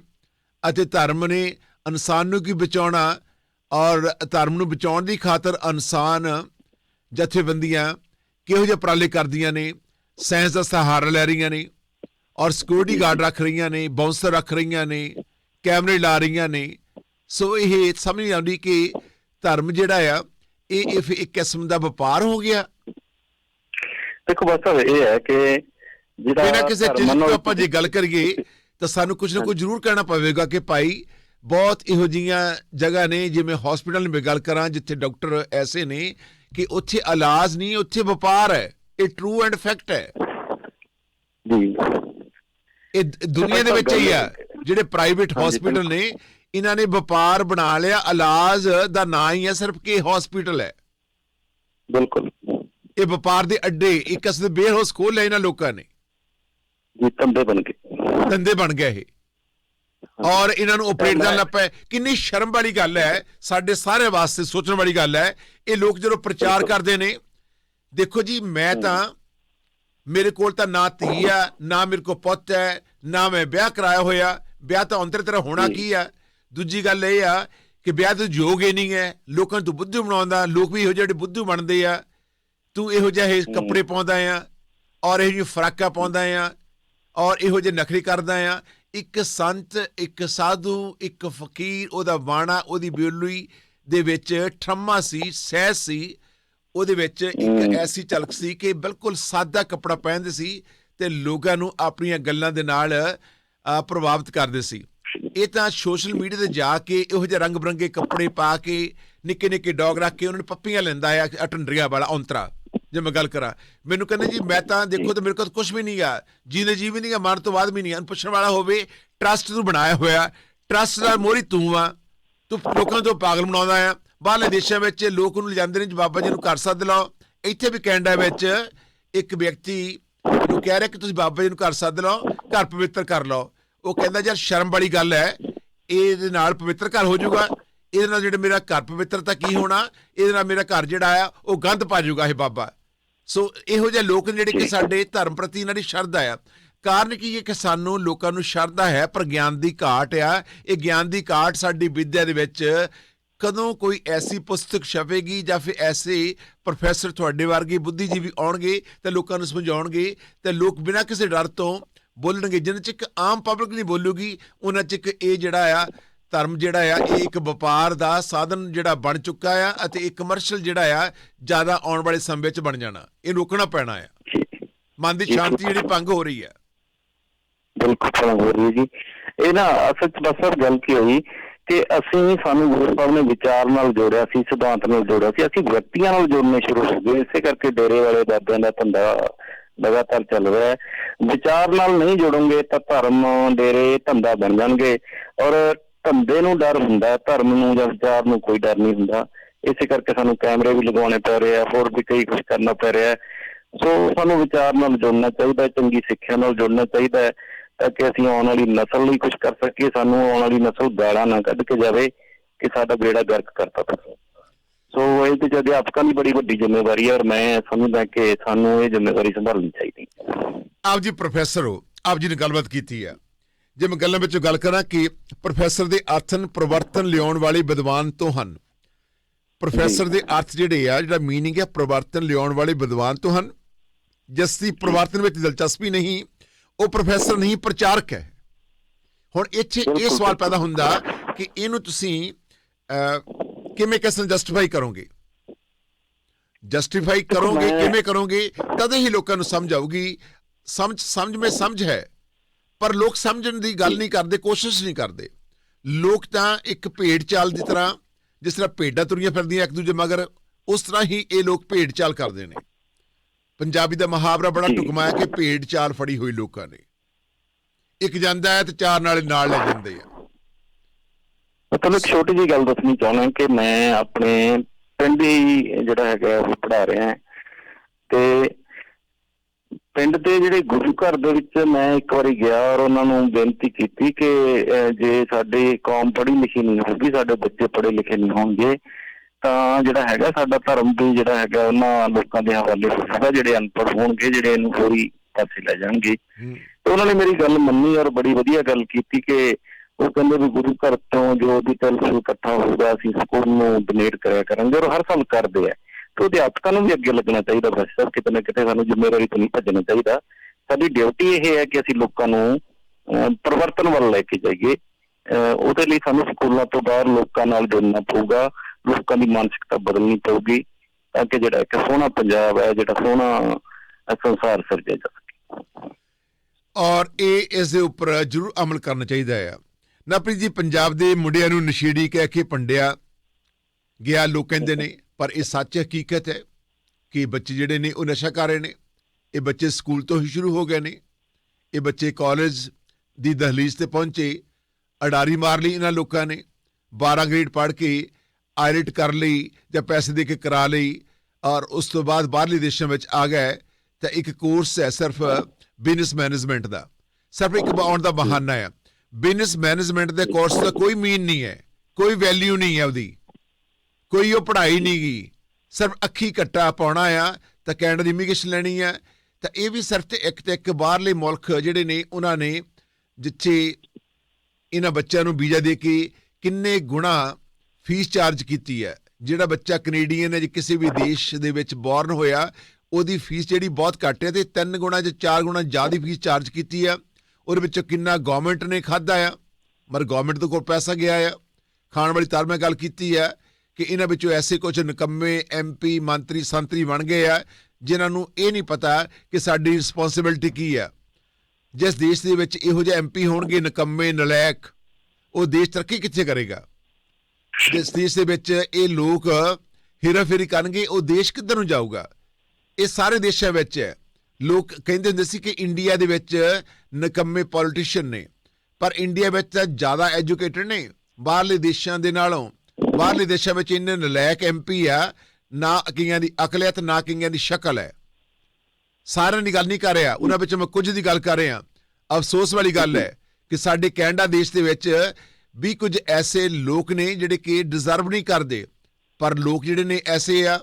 ਅਤੇ ਧਰਮ ਨੇ ਇਨਸਾਨ ਨੂੰ ਕੀ ਬਚਾਉਣਾ ਔਰ ਧਰਮ ਨੂੰ ਬਚਾਉਣ ਦੀ ਖਾਤਰ ਇਨਸਾਨ ਜਥੇਬੰਦੀਆਂ ਕਿਹੋ ਜਿਹੇ ਉਪਰਾਲੇ ਕਰਦੀਆਂ ਨੇ ਸਾਇੰਸ ਦਾ ਸਹਾਰਾ ਲੈ ਰਹੀਆਂ ਨੇ ਔਰ ਸਿਕਿਉਰਿਟੀ ਗਾਰਡ ਰੱਖ ਰਹੀਆਂ ਨੇ ਬਾਉਂਸਰ ਰੱਖ ਰਹੀਆਂ ਨੇ। ਕੈਮਰੇ ਲਾ ਰਹੀਆਂ ਨੇ। ਸੋ ਇਹ ਸਮਝ ਨਹੀਂ ਆਉਂਦੀ ਕਿ ਧਰਮ ਜਿਹੜਾ ਆ ਇਹ ਇਹ ਇੱਕ ਕਿਸਮ ਦਾ ਵਪਾਰ ਹੋ ਗਿਆ। ਦੇਖੋ ਬਸ ਇਹ ਹੈ ਕਿ ਜਿਹੜਾ ਬਿਨਾਂ ਕਿਸੇ ਚੀਜ਼ ਤੋਂ ਆਪਾਂ ਜੇ ਗੱਲ ਕਰੀਏ ਤਾਂ ਸਾਨੂੰ ਕੁਝ ਨਾ ਕੁਝ ਜ਼ਰੂਰ ਕਹਿਣਾ ਪਵੇਗਾ ਕਿ ਭਾਈ ਬਹੁਤ ਇਹੋ ਜੀਆਂ ਜਗ੍ਹਾ ਨੇ ਜਿਵੇਂ ਹਸਪੀਟਲ ਮੈਂ ਗੱਲ ਕਰਾਂ ਜਿੱਥੇ ਡਾਕਟਰ ਐਸੇ ਨੇ ਕਿ ਉੱਥੇ ਇਲਾਜ ਨਹੀਂ ਉੱਥੇ ਵਪਾਰ ਹੈ। ਇਹ ਟਰੂ ਐਂਡ ਫੈਕਟ ਹੈ। ਜੀ। ਇਹ ਦੁਨੀਆ ਦੇ ਵਿੱਚ ਹੀ ਆ। ਜਿਹੜੇ ਪ੍ਰਾਈਵੇਟ ਹਸਪੀਟਲ ਨੇ ਇਹਨਾਂ ਨੇ ਵਪਾਰ ਬਣਾ ਲਿਆ ਇਲਾਜ ਦਾ ਨਾਂ ਹੀ ਹੈ ਸਿਰਫ ਕਿ ਹਸਪੀਟਲ ਹੈ। ਬਿਲਕੁਲ। ਇਹ ਵਪਾਰ ਦੇ ਅੱਡੇ ਇੱਕ ਬੇਰ ਹਾਊਸ ਖੋਲ ਲਏ ਇਹਨਾਂ ਲੋਕਾਂ ਨੇ। ਜੀ ਧੰਦੇ ਬਣ ਗਏ। ਧੰਦੇ ਬਣ ਗਏ ਇਹ। ਔਰ ਇਹਨਾਂ ਨੂੰ ਆਪਰੇਟ ਕਰਨ ਲੱਗ ਪਏ ਕਿੰਨੀ ਸ਼ਰਮ ਵਾਲੀ ਗੱਲ ਹੈ ਸਾਡੇ ਸਾਰੇ ਵਾਸਤੇ ਸੋਚਣ ਵਾਲੀ ਗੱਲ ਹੈ ਇਹ ਲੋਕ ਜਦੋਂ ਪ੍ਰਚਾਰ ਕਰਦੇ ਨੇ ਦੇਖੋ ਜੀ ਮੈਂ ਤਾਂ ਮੇਰੇ ਕੋਲ ਤਾਂ ਨਾ ਧੀ ਆ ਨਾ ਮੇਰੇ ਕੋਲ ਪੁੱਤ ਹੈ ਨਾ ਮੈਂ ਵਿਆਹ ਕਰਾਇਆ ਹੋਇਆ ਵਿਆਹ ਤਾਂ ਅੰਤਰ ਤਰ੍ਹਾਂ ਹੋਣਾ। ਕੀ ਆ? ਦੂਜੀ ਗੱਲ ਇਹ ਆ ਕਿ ਵਿਆਹ ਤੋਂ ਯੋਗ ਹੀ ਨਹੀਂ ਹੈ। ਲੋਕਾਂ ਤੂੰ ਬੁੱਧੂ ਬਣਾਉਂਦਾ ਲੋਕ ਵੀ ਇਹੋ ਜਿਹੇ ਜਿਹੜੇ ਬੁੱਧੂ ਬਣਦੇ ਆ। ਤੂੰ ਇਹੋ ਜਿਹੇ ਕੱਪੜੇ ਪਾਉਂਦਾ ਆ ਔਰ ਇਹੋ ਜਿਹੀ ਫਰਾਕਾਂ ਪਾਉਂਦਾ ਆ ਔਰ ਇਹੋ ਜਿਹੇ ਨਖਰੇ ਕਰਦਾ ਆ। ਇੱਕ ਸੰਤ ਇੱਕ ਸਾਧੂ ਇੱਕ ਫਕੀਰ ਉਹਦਾ ਬਾਣਾ ਉਹਦੀ ਬਿਉਲੀ ਦੇ ਵਿੱਚ ਠਰਮਾ ਸੀ ਸਹਿ ਸੀ। ਉਹਦੇ ਵਿੱਚ ਇੱਕ। ਐਸੀ ਝਲਕ ਸੀ ਕਿ ਬਿਲਕੁਲ ਸਾਦਾ ਕੱਪੜਾ ਪਹਿਨਦੇ ਸੀ। ਤੇ ਲੋਕਾਂ ਨੂੰ ਆਪਣੀਆਂ ਗੱਲਾਂ ਦੇ ਨਾਲ ਪ੍ਰਭਾਵਿਤ ਕਰਦੇ ਸੀ। ਇਹ ਤਾਂ ਸੋਸ਼ਲ ਮੀਡੀਆ ਤੇ ਜਾ ਕੇ ਇਹੋ ਜਿਹੇ ਰੰਗ ਬਰੰਗੇ ਕੱਪੜੇ ਪਾ ਕੇ ਨਿੱਕੇ ਨਿੱਕੇ ਡੌਗ ਰੱਖ ਕੇ ਉਹਨਾਂ ਨੂੰ ਪੱਪੀਆਂ ਲੈਂਦਾ ਆ ਅਟੰਡਰੀਆ ਵਾਲਾ ਔਂਤਰਾ। ਜੇ ਮੈਂ ਗੱਲ ਕਰਾਂ, ਮੈਨੂੰ ਕਹਿੰਦੇ ਜੀ, ਮੈਂ ਤਾਂ ਦੇਖੋ ਤੇ ਮੇਰੇ ਕੋਲ ਕੁਝ ਵੀ ਨਹੀਂ ਆ ਜੀਨੇ ਜੀ ਵੀ ਨਹੀਂ ਆ, ਮਰਨ ਤੋਂ ਬਾਅਦ ਵੀ ਨਹੀਂ ਆ ਪੁੱਛਣ ਵਾਲਾ ਹੋਵੇ ਟਰਸਟ ਨੂੰ ਬਣਾਇਆ ਹੋਇਆ ਟਰਸਟ ਦਾ ਮੋਰੀ ਤੂੰ ਆ। ਤੂੰ ਲੋਕਾਂ ਤੋਂ ਪਾਗਲ ਬਣਾਉਂਦਾ ਆ। ਬਾਹਰਲੇ ਦੇਸ਼ਾਂ ਵਿੱਚ ਲੋਕ ਉਹਨੂੰ ਲਿਜਾਂਦੇ ਨੇ ਜੀ ਬਾਬਾ ਜੀ ਨੂੰ ਘਰ ਸੱਦ ਲਓ। ਇੱਥੇ ਵੀ ਕੈਨੇਡਾ ਵਿੱਚ ਇੱਕ ਵਿਅਕਤੀ ਨੂੰ ਕਹਿ ਰਿਹਾ ਕਿ ਤੁਸੀਂ ਬਾਬਾ ਜੀ ਨੂੰ ਘਰ ਸੱਦ ਲਓ ਘਰ ਪਵਿੱਤਰ ਕਰ ਲਓ। ਉਹ ਕਹਿੰਦਾ ਯਾਰ ਸ਼ਰਮ ਵਾਲੀ ਗੱਲ ਹੈ ਇਹਦੇ ਨਾਲ ਪਵਿੱਤਰ ਘਰ ਹੋ ਜਾਊਗਾ। ਇਹਦੇ ਨਾਲ ਜਿਹੜਾ ਮੇਰਾ ਘਰ ਪਵਿੱਤਰ ਤਾਂ ਕੀ ਹੋਣਾ? ਇਹਦੇ ਨਾਲ ਮੇਰਾ ਘਰ ਜਿਹੜਾ ਆ ਉਹ ਗੰਦ ਪਾ ਜਾਊਗਾ ਇਹ ਬਾਬਾ। ਸੋ ਇਹੋ ਜਿਹੇ ਲੋਕ ਜਿਹੜੇ ਕਿ ਸਾਡੇ ਧਰਮ ਪ੍ਰਤੀ ਇਹਨਾਂ ਦੀ ਸ਼ਰਧਾ ਆ। ਕਾਰਨ ਕੀ ਹੈ ਕਿ ਸਾਨੂੰ ਲੋਕਾਂ ਨੂੰ ਸ਼ਰਧਾ ਹੈ ਪਰ ਗਿਆਨ ਦੀ ਘਾਟ ਆ। ਇਹ ਗਿਆਨ ਦੀ ਘਾਟ ਸਾਡੀ ਵਿਦਿਆ ਦੇ ਵਿੱਚ ਕਦੋਂ ਕੋਈ ਐਸੀ ਪੁਸਤਕ ਛਪੇਗੀ ਜਾਂ ਫਿਰ ਐਸੇ ਪ੍ਰੋਫੈਸਰ ਤੁਹਾਡੇ ਵਰਗੇ ਬੁੱਧੀਜੀਵੀ ਆਉਣਗੇ ਤੇ ਲੋਕਾਂ ਨੂੰ ਸਮਝਾਉਣਗੇ ਤੇ ਲੋਕ ਬਿਨਾਂ ਕਿਸੇ ਡਰ ਤੋਂ ਬੋਲਣਗੇ ਜਿੰਨੇ ਚ ਇੱਕ ਆਮ ਪਬਲਿਕ ਨਹੀਂ ਬੋਲੂਗੀ, ਉਹਨਾਂ ਚ ਇੱਕ ਇਹ ਜਿਹੜਾ ਆ, ਧਰਮ ਜਿਹੜਾ ਆ, ਇਹ ਇੱਕ ਵਪਾਰ ਦਾ ਸਾਧਨ ਜਿਹੜਾ ਬਣ ਚੁੱਕਾ ਆ ਅਤੇ ਇਹ ਕਮਰਸ਼ੀਅਲ ਜਿਹੜਾ ਆ, ਜ਼ਿਆਦਾ ਆਉਣ ਵਾਲੇ ਸਮੇਂ ਵਿੱਚ ਬਣ ਜਾਣਾ। ਇਹ ਰੋਕਣਾ ਪੈਣਾ ਆ। ਮਨ ਦੀ ਸ਼ਾਂਤੀ ਜਿਹੜੀ ਭੰਗ ਹੋ ਰਹੀ ਆ। ਬਿਲਕੁਲ ਹੋ ਰਹੀ ਜੀ। ਇਹ ਨਾ ਅਸਲ ਚ ਬਸ ਗੱਲ ਕੀ ਹੋਈ ਕਿ ਅਸੀਂ ਸਾਨੂੰ ਗੁਰੂ ਸਾਹਿਬ ਨੇ ਵਿਚਾਰ ਨਾਲ ਜੋੜਿਆ ਸੀ, ਸਿਧਾਂਤ ਨਾਲ ਜੋੜਿਆ ਸੀ, ਅਸੀਂ ਵਿਅਕਤੀਆਂ ਨਾਲ ਜੋੜਨੇ ਸ਼ੁਰੂ ਹੋ ਗਏ। ਇਸੇ ਕਰਕੇ ਡੇਰੇ ਵਾਲੇ ਬਾਬਿਆਂ ਦਾ ਧੰਦਾ ਲਗਾਤਾਰ ਚੱਲ ਰਿਹਾ ਹੈ। ਵਿਚਾਰ ਨਾਲ ਨਹੀਂ ਜੋੜੋਗੇ ਤਾਂ ਧਰਮ ਡੇਰੇ ਧੰਦਾ ਬਣ ਜਾਣਗੇ ਔਰ ਧੰਦੇ ਨੂੰ ਡਰ ਹੁੰਦਾ, ਧਰਮ ਨੂੰ ਜਾਂ ਵਿਚਾਰ ਨੂੰ ਕੋਈ ਡਰ ਨਹੀਂ ਹੁੰਦਾ। ਇਸੇ ਕਰਕੇ ਸਾਨੂੰ ਕੈਮਰੇ ਵੀ ਲਗਾਉਣੇ ਪੈ ਰਹੇ ਆ, ਹੋਰ ਵੀ ਕਈ ਕੁਝ ਕਰਨਾ ਪੈ ਰਿਹਾ ਸੋ ਸਾਨੂੰ ਵਿਚਾਰ ਨਾਲ ਜੁੜਨਾ ਚਾਹੀਦਾ ਚੰਗੀ ਸਿੱਖਿਆ ਨਾਲ ਜੁੜਨਾ ਚਾਹੀਦਾ ਹੈ। ਤਾਂ ਕਿ ਅਸੀਂ ਆਉਣ ਵਾਲੀ ਨਸਲ ਲਈ ਕੁਝ ਕਰ ਸਕੀਏ ਸਾਨੂੰ ਆਉਣ ਵਾਲੀ ਨਸਲ ਗਾਲਾਂ ਨਾ ਕੱਢ ਕੇ ਜਾਵੇ ਕਿ ਸਾਡਾ ਬੇੜਾ ਗਰਕ ਕਰਤਾ ਤੁਸੀਂ ਸੋ ਇਹ ਤੇ ਜਦ ਅਧਿਆਪਕਾਂ ਦੀ ਬੜੀ ਵੱਡੀ ਜ਼ਿੰਮੇਵਾਰੀ ਹੈ ਔਰ ਮੈਂ ਸਮਝਦਾ ਕਿ ਸਾਨੂੰ ਇਹ ਜ਼ਿੰਮੇਵਾਰੀ ਸੰਭਾਲਣੀ ਚਾਹੀਦੀ। ਆਪ ਜੀ ਪ੍ਰੋਫੈਸਰ ਹੋ ਆਪ ਜੀ ਨੇ ਗੱਲਬਾਤ ਕੀਤੀ ਹੈ। ਜੇ ਮੈਂ ਗੱਲਾਂ ਵਿੱਚੋਂ ਗੱਲ ਕਰਾਂ ਕਿ ਪ੍ਰੋਫੈਸਰ ਦੇ ਅਰਥਨ ਪਰਿਵਰਤਨ ਲਿਆਉਣ ਵਾਲੇ ਵਿਦਵਾਨ ਤੋਂ ਹਨ। ਪ੍ਰੋਫੈਸਰ ਦੇ ਅਰਥ ਜਿਹੜੇ ਆ ਜਿਹੜਾ ਮੀਨਿੰਗ ਹੈ ਪਰਿਵਰਤਨ ਲਿਆਉਣ ਵਾਲੇ ਵਿਦਵਾਨ ਤੋਂ ਹਨ। ਜਿਸ ਦੀ ਪਰਿਵਰਤਨ ਵਿੱਚ ਦਿਲਚਸਪੀ ਨਹੀਂ ਉਹ ਪ੍ਰੋਫੈਸਰ ਨਹੀਂ ਪ੍ਰਚਾਰਕ ਹੈ। ਹੁਣ ਇੱਥੇ ਇਹ ਸਵਾਲ। ਪੈਦਾ ਹੁੰਦਾ ਕਿ ਇਹਨੂੰ ਤੁਸੀਂ ਕਿਵੇਂ ਕਿਸ ਨੂੰ ਜਸਟੀਫਾਈ ਕਰੋਗੇ? ਜਸਟੀਫਾਈ ਕਰੋਗੇ ਮੈਂ- ਕਿਵੇਂ ਕਰੋਗੇ? ਤਦ ਹੀ ਲੋਕਾਂ ਨੂੰ ਸਮਝ ਆਊਗੀ। ਸਮਝ ਸਮਝ में ਸਮਝ ਹੈ ਪਰ ਲੋਕ ਸਮਝਣ ਦੀ ਗੱਲ ਨਹੀਂ ਕਰਦੇ ਕੋਸ਼ਿਸ਼ ਨਹੀਂ ਕਰਦੇ। ਲੋਕ ਤਾਂ ਇੱਕ ਭੇਡ ਚਾਲ ਦੀ ਤਰ੍ਹਾਂ ਜਿਸ ਤਰ੍ਹਾਂ ਭੇਡਾਂ ਤੁਰੀਆਂ ਫਿਰਦੀਆਂ ਇੱਕ ਦੂਜੇ ਮਗਰ ਉਸ ਤਰ੍ਹਾਂ ਹੀ ਇਹ ਲੋਕ ਭੇਡ ਚਾਲ ਕਰਦੇ ਨੇ। ਪੰਜਾਬੀ ਦਾ ਮੁਹਾਵਰਾ ਬੜਾ। ਟੁਕਮਾ ਹੈ ਕਿ ਭੇਡ ਚਾਲ ਫੜੀ ਹੋਈ ਲੋਕਾਂ ਨੇ। ਇੱਕ ਜਾਂਦਾ ਹੈ ਤੇ ਚਾਰ ਨਾਲੇ ਨਾਲ ਲੈ ਜਾਂਦੇ ਆ। ਮੈਂ ਤੁਹਾਨੂੰ ਇੱਕ ਛੋਟੀ ਜਿਹੀ ਗੱਲ ਦੱਸਣੀ ਚਾਹੁੰਦਾ ਕਿ ਮੈਂ ਆਪਣੇ ਪਿੰਡ ਹੀ ਜਿਹੜਾ ਹੈਗਾ ਉਹ ਪੜ੍ਹਾ ਰਿਹਾ ਤੇ ਪਿੰਡ ਦੇ ਜਿਹੜੇ ਗੁਰੂ ਘਰ ਦੇ ਵਿੱਚ ਮੈਂ ਇੱਕ ਵਾਰੀ ਗਿਆ ਔਰ ਉਹਨਾਂ ਨੂੰ ਬੇਨਤੀ ਕੀਤੀ ਕਿ ਜੇ ਸਾਡੀ ਕੌਮ ਪੜ੍ਹੀ ਲਿਖੀ ਨਹੀਂ ਹੋਊਗੀ ਸਾਡੇ ਬੱਚੇ ਪੜ੍ਹੇ ਲਿਖੇ ਨਹੀਂ ਹੋਣਗੇ ਤਾਂ ਜਿਹੜਾ ਹੈਗਾ ਸਾਡਾ ਧਰਮ ਵੀ ਜਿਹੜਾ ਹੈਗਾ ਉਹਨਾਂ ਲੋਕਾਂ ਦੇ ਹਵਾਲੇ ਹੋ ਸਕਦਾ ਜਿਹੜੇ ਅਨਪੜ੍ਹ ਹੋਣਗੇ ਜਿਹੜੇ ਇਹਨੂੰ ਹੋਰੀ ਪਾਸੇ ਲੈ ਜਾਣਗੇ। ਤੇ ਉਹਨਾਂ ਨੇ ਮੇਰੀ ਗੱਲ ਮੰਨੀ ਔਰ ਬੜੀ ਵਧੀਆ ਗੱਲ ਕੀਤੀ ਕਿ ਉਹ ਕਹਿੰਦੇ ਵੀ ਗੁਰੂ ਘਰ ਤੋਂ ਜੋ ਵੀ ਪੈਸਾ ਇਕੱਠਾ ਹੋਊਗਾ ਅਸੀਂ ਸਕੂਲ ਨੂੰ ਡੋਨੇਟ ਕਰਿਆ ਕਰਾਂਗੇ ਔਰ ਹਰ ਸਾਲ ਕਰਦੇ ਆ। ਤੇ ਅਧਿਆਪਕਾਂ ਨੂੰ ਵੀ ਅੱਗੇ ਲੱਗਣਾ ਚਾਹੀਦਾ ਬਸ ਸਰ ਕਿਤੇ ਨਾ ਕਿਤੇ ਸਾਨੂੰ ਜ਼ਿੰਮੇਵਾਰੀ ਤੋਂ ਨਹੀਂ ਭੱਜਣਾ ਚਾਹੀਦਾ। ਸਾਡੀ ਡਿਊਟੀ ਇਹ ਹੈ ਕਿ ਅਸੀਂ ਲੋਕਾਂ ਨੂੰ ਪਰਿਵਰਤਨ ਵੱਲ ਲੈ ਕੇ ਜਾਈਏ। ਉਹਦੇ ਲਈ ਸਾਨੂੰ ਸਕੂਲਾਂ ਤੋਂ ਬਾਹਰ ਲੋਕਾਂ ਨਾਲ ਜੁੜਨਾ ਪਊਗਾ। ਲੋਕਾਂ ਦੀ ਮਾਨਸਿਕਤਾ ਬਦਲਣੀ ਪਊਗੀ ਤਾਂ ਕਿ ਜਿਹੜਾ ਇੱਕ ਸੋਹਣਾ ਪੰਜਾਬ ਹੈ, ਜਿਹੜਾ ਸੋਹਣਾ ਸੰਸਾਰ ਸਿਰਜਿਆ ਜਾ ਸਕੇ। ਔਰ ਇਹ ਇਸ ਦੇ ਉੱਪਰ ਜ਼ਰੂਰ ਅਮਲ ਕਰਨਾ ਚਾਹੀਦਾ ਹੈ ਨਪ੍ਰੀਤ ਜੀ, ਪੰਜਾਬ ਦੇ ਮੁੰਡਿਆਂ ਨੂੰ ਨਸ਼ੇੜੀ ਕਹਿ ਕੇ ਪੰਡਿਆ ਗਿਆ ਲੋਕ ਕਹਿੰਦੇ ਨੇ, ਪਰ ਇਹ ਸੱਚ ਹਕੀਕਤ ਹੈ ਕਿ ਬੱਚੇ ਜਿਹੜੇ ਨੇ ਉਹ ਨਸ਼ਾ ਕਰ ਰਹੇ ਨੇ। ਇਹ ਬੱਚੇ ਸਕੂਲ ਤੋਂ ਹੀ ਸ਼ੁਰੂ ਹੋ ਗਏ ਨੇ। ਇਹ ਬੱਚੇ ਕਾਲਜ ਦੀ ਦਹਲੀਜ਼ ਤੇ ਪਹੁੰਚੇ, ਅਡਾਰੀ ਮਾਰ ਲਈ ਇਹਨਾਂ ਲੋਕਾਂ ਨੇ। 12 ਗ੍ਰੇਡ ਪੜ੍ਹ ਕੇ ਆਇਲਟ ਕਰ ਲਈ ਜਾਂ ਪੈਸੇ ਦੇ ਕੇ ਕਰਾ ਲਈ ਔਰ ਉਸ ਤੋਂ ਬਾਅਦ ਬਾਹਰਲੇ ਦੇਸ਼ਾਂ ਵਿੱਚ ਆ ਗਏ, ਤਾਂ ਇੱਕ ਕੋਰਸ ਹੈ ਸਿਰਫ ਬਿਜ਼ਨਸ ਮੈਨੇਜਮੈਂਟ ਦਾ। ਸਿਰਫ ਇੱਕ ਆਉਣ ਦਾ ਬਹਾਨਾ ਹੈ। ਬਿਜ਼ਨਸ ਮੈਨੇਜਮੈਂਟ ਦੇ ਕੋਰਸ ਦਾ ਕੋਈ ਮੀਨ ਨਹੀਂ ਹੈ, ਕੋਈ ਵੈਲਿਊ ਨਹੀਂ ਹੈ ਉਹਦੀ। ਕੋਈ ਉਹ ਪੜ੍ਹਾਈ ਨਹੀਂ ਗਈ ਸਿਰਫ ਅੱਖੀ ਕੱਟਾ ਪਾਉਣਾ ਆ, ਤਾਂ ਕੈਨੇਡਾ ਦੀ ਇਮੀਗ੍ਰੇਸ਼ਨ ਲੈਣੀ ਆ। ਤਾਂ ਇਹ ਵੀ ਸਿਰਫ ਤੇ ਇੱਕ ਤੇ ਇੱਕ ਬਾਹਰਲੇ ਮੁਲਕ ਜਿਹੜੇ ਨੇ, ਉਹਨਾਂ ਨੇ ਜਿੱਥੇ ਇਹਨਾਂ ਬੱਚਿਆਂ ਨੂੰ ਵੀਜ਼ਾ ਦੇ ਕੇ ਕਿੰਨੇ ਗੁਣਾ ਫੀਸ ਚਾਰਜ ਕੀਤੀ ਹੈ। ਜਿਹੜਾ ਬੱਚਾ ਕੈਨੇਡੀਅਨ ਹੈ ਜੇ ਕਿਸੇ ਵੀ ਦੇਸ਼ ਦੇ ਵਿੱਚ ਬੌਰਨ ਹੋਇਆ ਉਹਦੀ ਫੀਸ ਜਿਹੜੀ ਬਹੁਤ ਘੱਟ ਹੈ ਤੇ ਤਿੰਨ ਗੁਣਾ ਜਾਂ ਚਾਰ ਗੁਣਾ ਜ਼ਿਆਦਾ ਫੀਸ ਚਾਰਜ ਕੀਤੀ ਆ ਉਹਦੇ ਵਿੱਚੋਂ ਕਿੰਨਾ ਗਵਰਨਮੈਂਟ ਨੇ ਖਾਦਾ ਆ ਪਰ ਗਵਰਨਮੈਂਟ ਦੇ ਕੋਲ ਪੈਸਾ ਗਿਆ ਆ। ਖਾਣ ਵਾਲੀ ਤਾਰ ਮੈਂ ਗੱਲ ਕੀਤੀ ਆ ਕਿ ਇਹਨਾਂ ਵਿੱਚੋਂ ਐਸੇ ਕੁਝ ਨਿਕੰਮੇ ਐਮਪੀ ਮੰਤਰੀ ਸੰਤਰੀ ਬਣ ਗਏ ਆ ਜਿਨ੍ਹਾਂ ਨੂੰ ਇਹ ਨਹੀਂ ਪਤਾ ਕਿ ਸਾਡੀ ਰਿਸਪੌਂਸਿਬਿਲਟੀ ਕੀ ਆ। ਜਿਸ ਦੇਸ਼ ਦੇ ਵਿੱਚ ਇਹੋ ਜਿਹੇ ਐਮਪੀ ਹੋਣਗੇ ਨਿਕੰਮੇ ਨਲਾਇਕ ਉਹ ਦੇਸ਼ ਤਰੱਕੀ ਕਿੱਥੇ ਕਰੇਗਾ? ਜਿਸ ਦੇਸ਼ ਦੇ ਵਿੱਚ ਇਹ ਲੋਕ ਹੇਰਾਫੇਰੀ ਕਰਨਗੇ, ਉਹ ਦੇਸ਼ ਕਿੱਧਰ ਨੂੰ ਜਾਊਗਾ? ਇਹ ਸਾਰੇ ਦੇਸ਼ਾਂ ਵਿੱਚ ਹੈ। ਲੋਕ ਕਹਿੰਦੇ ਹੁੰਦੇ ਸੀ ਕਿ ਇੰਡੀਆ ਦੇ ਵਿੱਚ ਨਕੰਮੇ ਪੋਲੀਟੀਸ਼ੀਅਨ ਨੇ, ਪਰ ਇੰਡੀਆ ਵਿੱਚ ਤਾਂ ਜ਼ਿਆਦਾ ਐਜੂਕੇਟਡ ਨੇ। ਬਾਹਰਲੇ ਦੇਸ਼ਾਂ ਦੇ ਨਾਲੋਂ, ਬਾਹਰਲੇ ਦੇਸ਼ਾਂ ਵਿੱਚ ਇੰਨੇ ਨਲਾਇਕ ਐਮਪੀ ਆ, ਨਾ ਕਈਆਂ ਦੀ ਅਕਲ ਹੈ ਤੇ ਨਾ ਕਈਆਂ ਦੀ ਸ਼ਕਲ ਹੈ। ਸਾਰਿਆਂ ਦੀ ਗੱਲ ਨਹੀਂ ਕਰ ਰਿਹਾ। ਉਹਨਾਂ ਵਿੱਚ ਮੈਂ ਕੁਝ ਦੀ ਗੱਲ ਕਰ ਰਿਹਾ। ਅਫਸੋਸ ਵਾਲੀ ਗੱਲ ਹੈ ਕਿ ਸਾਡੇ ਕੈਨੇਡਾ ਦੇਸ਼ ਦੇ ਵਿੱਚ ਵੀ ਕੁਝ ਐਸੇ ਲੋਕ ਨੇ ਜਿਹੜੇ ਕਿ ਡਿਜ਼ਰਵ ਨਹੀਂ ਕਰਦੇ ਪਰ ਲੋਕ ਜਿਹੜੇ ਨੇ ਐਸੇ ਆ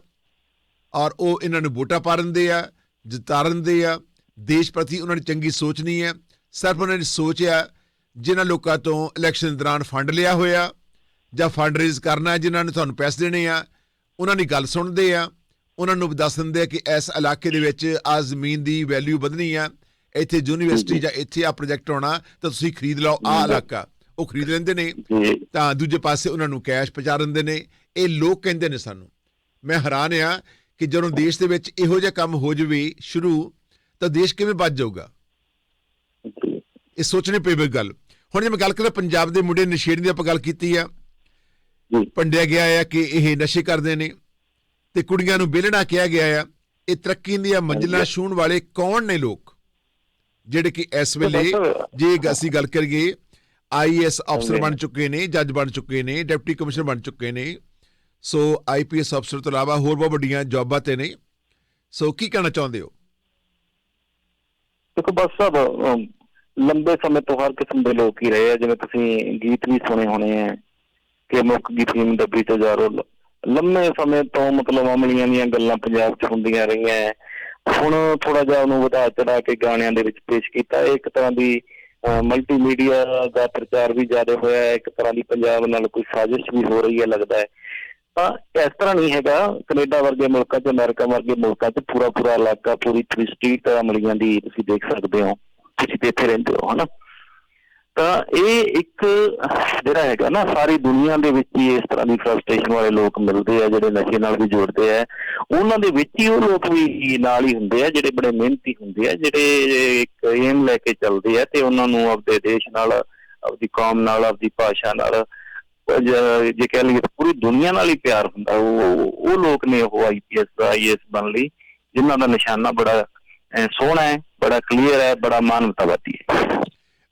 ਔਰ ਉਹ ਇਹਨਾਂ ਨੂੰ ਵੋਟਾਂ ਪਾ ਦਿੰਦੇ ਆ ਜਿਤਾ ਦਿੰਦੇ ਆ ਦੇਸ਼ ਪ੍ਰਤੀ ਉਹਨਾਂ ਦੀ ਚੰਗੀ ਸੋਚ ਨਹੀਂ ਹੈ ਸਿਰਫ ਉਹਨਾਂ ਦੀ ਸੋਚ ਆ ਜਿਨ੍ਹਾਂ ਲੋਕਾਂ ਤੋਂ ਇਲੈਕਸ਼ਨ ਦੌਰਾਨ ਫੰਡ ਲਿਆ ਹੋਇਆ ਜਾਂ ਫੰਡ ਰੇਜ਼ ਕਰਨਾ ਜਿਨ੍ਹਾਂ ਨੇ ਤੁਹਾਨੂੰ ਪੈਸੇ ਦੇਣੇ ਆ ਉਹਨਾਂ ਦੀ ਗੱਲ ਸੁਣਦੇ ਆ ਉਹਨਾਂ ਨੂੰ ਦੱਸ ਦਿੰਦੇ ਆ ਕਿ ਇਸ ਇਲਾਕੇ ਦੇ ਵਿੱਚ ਆ ਜ਼ਮੀਨ ਦੀ ਵੈਲਿਊ ਵਧਣੀ ਆ ਇੱਥੇ ਯੂਨੀਵਰਸਿਟੀ ਜਾਂ ਇੱਥੇ ਆ ਪ੍ਰੋਜੈਕਟ ਹੋਣਾ ਤਾਂ ਤੁਸੀਂ ਖਰੀਦ ਲਓ ਆ ਇਲਾਕਾ। ਉਹ ਖਰੀਦ ਲੈਂਦੇ ਨੇ ਤਾਂ ਦੂਜੇ ਪਾਸੇ ਉਹਨਾਂ ਨੂੰ ਕੈਸ਼ ਪਹੁੰਚਾ ਦਿੰਦੇ ਨੇ। ਇਹ ਲੋਕ ਕਹਿੰਦੇ ਨੇ ਸਾਨੂੰ ਮੈਂ ਹੈਰਾਨ ਆ ਕਿ ਜਦੋਂ ਦੇਸ਼ ਦੇ ਵਿੱਚ ਇਹੋ ਜਿਹਾ ਕੰਮ ਹੋ ਜਵੇ ਸ਼ੁਰੂ ਤਾਂ ਦੇਸ਼ ਕਿਵੇਂ ਬਚ ਜਾਊਗਾ? ਇਹ ਸੋਚਣੇ ਪਏਗੀ ਗੱਲ। ਹੁਣ ਜੇ ਮੈਂ ਗੱਲ ਕਰਾਂ ਪੰਜਾਬ ਦੇ ਮੁੰਡੇ ਨਸ਼ੇੜੀ ਦੀ ਆਪਾਂ ਗੱਲ ਕੀਤੀ ਆ। ਪੰਡਿਆ ਗਿਆ ਆ ਕਿ ਇਹ ਨਸ਼ੇ ਕਰਦੇ ਨੇ ਤੇ ਕੁੜੀਆਂ ਨੂੰ ਵਿਹਲਣਾ ਕਿਹਾ ਗਿਆ ਆ। ਇਹ ਤਰੱਕੀ ਦੀਆਂ ਮੰਜ਼ਿਲਾਂ ਛੂਹਣ ਵਾਲੇ ਕੌਣ ਨੇ ਲੋਕ? ਜਿਹੜੇ ਕਿ ਇਸ ਵੇਲੇ ਜੇ ਅਸੀਂ ਗੱਲ ਕਰੀਏ ਆਈਐਸ ਅਫਸਰ ਬਣ ਚੁੱਕੇ ਨੇ ਜੱਜ ਬਣ ਚੁੱਕੇ ਨੇ ਡਿਪਟੀ ਕਮਿਸ਼ਨਰ ਬਣ ਚੁੱਕੇ ਨੇ। ਸੋ ਆਈਪੀਐਸ ਅਫਸਰ ਤੋਂ ਇਲਾਵਾ ਹੋਰ ਬਹੁਤ ਵੱਡੀਆਂ ਜੌਬਾਂ ਤੇ ਨੇ। ਸੋ ਕੀ ਕਹਿਣਾ ਚਾਹੁੰਦੇ ਹੋ? ਦੇਖੋ ਬਸ ਸਭ ਲੰਬੇ ਸਮੇਂ ਤੋਂ ਹਰ ਕਿਸਮ ਦੇ ਲੋਕ ਹੀ ਰਹੇ ਆ। ਜਿਵੇਂ ਤੁਸੀਂ ਗੀਤ ਵੀ ਸੁਣੇ ਹੋਣੇ ਆ ਕਿ ਮੁੱਖ ਗੀਤ ਫੀਮ ਦੱਬੀ ਤੇ ਜਾਰੋ ਲੰਮੇ ਸਮੇਂ ਤੋਂ ਮਤਲਬ ਅਮਲੀਆਂ ਦੀਆਂ ਗੱਲਾਂ ਪੰਜਾਬ 'ਚ ਹੁੰਦੀਆਂ ਰਹੀਆਂ। ਹੁਣ ਥੋੜਾ ਜਿਹਾ ਉਹਨੂੰ ਵਧਾ ਚੜਾ ਕੇ ਗਾਣਿਆਂ ਦੇ ਵਿੱਚ ਪੇਸ਼ ਕੀਤਾ। ਇੱਕ ਤਰ੍ਹਾਂ ਦੀ ਮਲਟੀਮੀਡੀਆ ਦਾ ਪ੍ਰਚਾਰ ਵੀ ਜ਼ਿਆਦਾ ਹੋਇਆ ਹੈ, ਇੱਕ ਤਰ੍ਹਾਂ ਦੀ ਪੰਜਾਬ ਨਾਲ ਕੋਈ ਸਾਜ਼ਿਸ਼ ਵੀ ਹੋ ਰਹੀ ਹੈ ਲੱਗਦਾ ਹੈ। ਤਾਂ ਇਸ ਤਰ੍ਹਾਂ ਨਹੀਂ ਹੈਗਾ, ਕੈਨੇਡਾ ਵਰਗੇ ਮੁਲਕਾਂ 'ਚ, ਅਮਰੀਕਾ ਵਰਗੇ ਮੁਲਕਾਂ 'ਚ ਪੂਰਾ ਪੂਰਾ ਇਲਾਕਾ, ਪੂਰੀ ਪੂਰੀ ਸਟਰੀਟ ਅਮਲੀਆਂ ਦੀ ਤੁਸੀਂ ਦੇਖ ਸਕਦੇ ਹੋ, ਤੁਸੀਂ ਇੱਥੇ ਰਹਿੰਦੇ ਹੋ, ਹਨਾ? ਤਾਂ ਇਹ ਇੱਕ ਜਿਹੜਾ ਹੈਗਾ ਨਾ, ਸਾਰੀ ਦੁਨੀਆ ਦੇ ਵਿੱਚ ਹੀ ਇਸ ਤਰ੍ਹਾਂ ਦੀ ਫਰਸਟ੍ਰੇਸ਼ਨ ਵਾਲੇ ਲੋਕ ਮਿਲਦੇ ਆ, ਜਿਹੜੇ ਨਸ਼ੇ ਨਾਲ ਵੀ ਜੁੜਦੇ ਆ। ਉਹਨਾਂ ਦੇ ਵਿੱਚ ਹੀ ਉਹ ਲੋਕ ਵੀ ਨਾਲ ਹੀ ਹੁੰਦੇ ਆ, ਜਿਹੜੇ ਬੜੇ ਮਿਹਨਤੀ ਹੁੰਦੇ ਆ, ਜਿਹੜੇ ਇੱਕ ਏਮ ਲੈ ਕੇ ਚੱਲਦੇ ਆ ਤੇ ਉਹਨਾਂ ਨੂੰ ਆਪਦੇ ਦੇਸ਼ ਨਾਲ, ਆਪਦੀ ਕੌਮ ਨਾਲ, ਆਪਦੀ ਭਾਸ਼ਾ ਨਾਲ ਜੇ ਕਹਿ ਲਈਏ ਪੂਰੀ ਦੁਨੀਆ ਨਾਲ ਹੀ ਪਿਆਰ ਹੁੰਦਾ। ਉਹ ਉਹ ਲੋਕ ਨੇ ਉਹ ਆਈਪੀਐਸ ਆਈਐਸ ਬਣ ਲਈ, ਜਿਨ੍ਹਾਂ ਦਾ ਨਿਸ਼ਾਨਾ ਬੜਾ ਸੋਹਣਾ ਹੈ, ਬੜਾ ਕਲੀਅਰ ਹੈ, ਬੜਾ ਮਾਨਵਤਾਵਾਦੀ ਹੈ।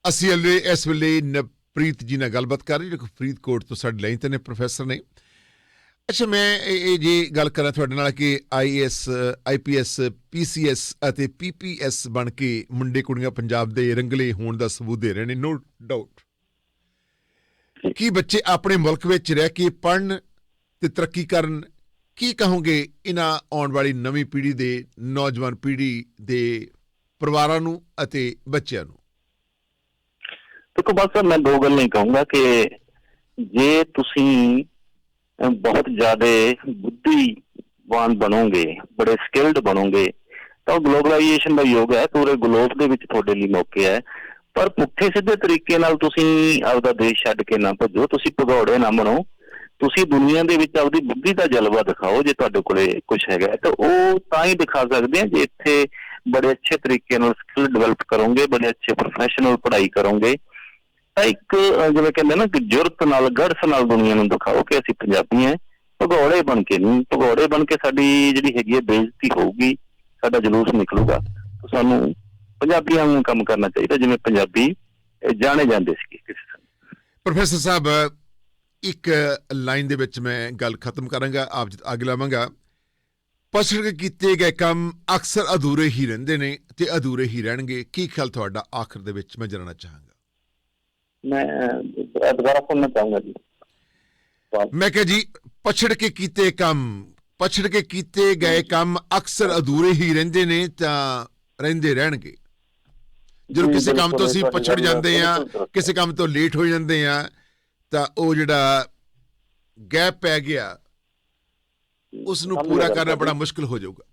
ਅਸੀਂ ਹਲੇ ਇਸ ਵੇਲੇ ਨਪ੍ਰੀਤ ਜੀ ਨਾਲ ਗੱਲਬਾਤ ਕਰ ਰਹੇ ਜੋ ਕਿ ਫਰੀਦਕੋਟ ਤੋਂ ਸਾਡੇ ਲਾਈਨ ਤੇ ਨੇ ਪ੍ਰੋਫੈਸਰ ਨੇ। ਅੱਛਾ, ਮੈਂ ਇਹ ਇਹ ਜੀ ਗੱਲ ਕਰਾਂ ਤੁਹਾਡੇ ਨਾਲ ਕਿ ਆਈਐਸ ਆਈਪੀਐਸ ਪੀਸੀਐਸ ਅਤੇ ਪੀਪੀਐਸ ਬਣ ਕੇ ਮੁੰਡੇ ਕੁੜੀਆਂ ਪੰਜਾਬ ਦੇ ਰੰਗਲੇ ਹੋਣ ਦਾ ਸਬੂਤ ਦੇ ਰਹੇ ਨੇ ਨੋ ਡਾਊਟ ਕੀ ਬੱਚੇ ਆਪਣੇ ਮੁਲਕ ਵਿੱਚ ਰਹਿ ਕੇ ਪੜਨ ਤੇ ਤਰੱਕੀ ਕਰਨ, ਕੀ ਕਹੋਗੇ ਇਹਨਾਂ ਆਉਣ ਵਾਲੀ ਨਵੀਂ ਪੀੜ੍ਹੀ ਦੇ, ਨੌਜਵਾਨ ਪੀੜ੍ਹੀ ਦੇ ਪਰਿਵਾਰਾਂ ਨੂੰ ਅਤੇ ਬੱਚਿਆਂ ਨੂੰ? ਦੇਖੋ ਬਸ ਮੈਂ ਦੋ ਗੱਲਾਂ ਹੀ ਕਹੂੰਗਾ ਕਿ ਜੇ ਤੁਸੀਂ ਬਹੁਤ ਜ਼ਿਆਦਾ ਬੁੱਧੀਵਾਨ ਬਣੋਗੇ, ਬੜੇ ਸਕਿਲਡ ਬਣੋਗੇ, ਤਾਂ ਗਲੋਬਲਾਈਜੇਸ਼ਨ ਦਾ ਯੁੱਗ ਹੈ, ਪੂਰੇ ਗਲੋਬ ਦੇ ਵਿੱਚ ਤੁਹਾਡੇ ਲਈ ਮੌਕੇ ਹੈ। ਪਰ ਪੁੱਠੇ ਸਿੱਧੇ ਤਰੀਕੇ ਨਾਲ ਤੁਸੀਂ ਆਪਦਾ ਦੇਸ਼ ਛੱਡ ਕੇ ਨਾ ਭੱਜੋ, ਤੁਸੀਂ ਭਗੌੜੇ ਨਾ ਬਣੋ, ਤੁਸੀਂ ਦੁਨੀਆ ਦੇ ਵਿੱਚ ਆਪਦੀ ਬੁੱਧੀ ਦਾ ਜਲਵਾ ਦਿਖਾਓ, ਜੇ ਤੁਹਾਡੇ ਕੋਲੇ ਕੁਝ ਹੈਗਾ ਤਾਂ ਉਹ ਤਾਂ ਹੀ ਦਿਖਾ ਸਕਦੇ ਆ ਜੇ ਇੱਥੇ ਬੜੇ ਅੱਛੇ ਤਰੀਕੇ ਨਾਲ ਸਕਿੱਲ ਡਿਵੈਲਪ ਕਰੋਗੇ, ਬੜੇ ਅੱਛੇ ਪ੍ਰੋਫੈਸ਼ਨਲ ਪੜ੍ਹਾਈ ਕਰੋਗੇ। ਤਾਂ ਇੱਕ ਜਿਵੇਂ ਕਹਿੰਦੇ ਨਾ ਕਿ ਜੁਰਤ ਨਾਲ, ਗੜਸ ਨਾਲ ਦੁਨੀਆ ਨੂੰ ਦਿਖਾਓ ਕਿ ਅਸੀਂ ਪੰਜਾਬੀ ਹਾਂ। ਭਗੌੜੇ ਬਣ ਕੇ ਨਹੀਂ, ਭਗੌੜੇ ਬਣ ਕੇ ਸਾਡੀ ਜਿਹੜੀ ਹੈਗੀ ਹੈ ਬੇਇੱਜ਼ਤੀ ਹੋਊਗੀ, ਸਾਡਾ ਜਲੂਸ ਨਿਕਲੂਗਾ। ਸਾਨੂੰ ਪੰਜਾਬੀਆਂ ਨੂੰ ਕੰਮ ਕਰਨਾ ਚਾਹੀਦਾ, ਜਿਵੇਂ ਪੰਜਾਬੀ ਜਾਣੇ ਜਾਂਦੇ ਸੀ ਕਿਸੇ ਸਮੇਂ। ਪ੍ਰੋਫੈਸਰ ਸਾਹਿਬ, ਇੱਕ ਲਾਈਨ ਦੇ ਵਿੱਚ ਮੈਂ ਗੱਲ ਖਤਮ ਕਰਾਂਗਾ, ਆਪ ਜੀ ਅੱਗੇ ਲਾਵਾਂਗਾ। ਪਛੜ ਕੀਤੇ ਗਏ ਕੰਮ ਅਕਸਰ ਅਧੂਰੇ ਹੀ ਰਹਿੰਦੇ ਨੇ ਤੇ ਅਧੂਰੇ ਹੀ ਰਹਿਣਗੇ। ਕੀ ਖਿਆਲ ਤੁਹਾਡਾ ਆਖਰ ਦੇ ਵਿੱਚ? ਮੈਂ ਜਾਣਨਾ ਚਾਹਾਂਗਾ। ਦੁਬਾਰਾ ਸੁਣਨਾ ਚਾਹੂੰਗਾ ਜੀ। ਸਵਾਲ। ਮੈਂ ਕਿਹਾ ਜੀ ਪਛੜ ਕੇ ਕੀਤੇ ਕੰਮ ਪਛੜ ਕੇ ਕੀਤੇ ਗਏ ਕੰਮ ਅਕਸਰ ਅਧੂਰੇ ਹੀ ਰਹਿੰਦੇ ਨੇ ਤਾਂ ਰਹਿੰਦੇ ਰਹਿਣਗੇ। ਜਦੋਂ ਜੀ, ਕਿਸੇ ਕੰਮ ਤੋਂ ਅਸੀਂ ਤੁਹਾਡੀ ਪਛੜ ਗੱਲ ਜਾਂਦੇ ਆ ਬਿਲਕੁਲ ਦਰੁਸਤ ਕਿਸੇ ਕੰਮ ਤੋਂ ਲੇਟ ਹੋ ਜਾਂਦੇ ਆ ਤਾਂ ਉਹ ਜਿਹੜਾ ਗੈਪ ਪੈ ਗਿਆ ਉਸ ਨੂੰ ਪੂਰਾ ਕਰਨਾ। ਬੜਾ ਮੁਸ਼ਕਲ ਹੋ ਜਾਊਗਾ।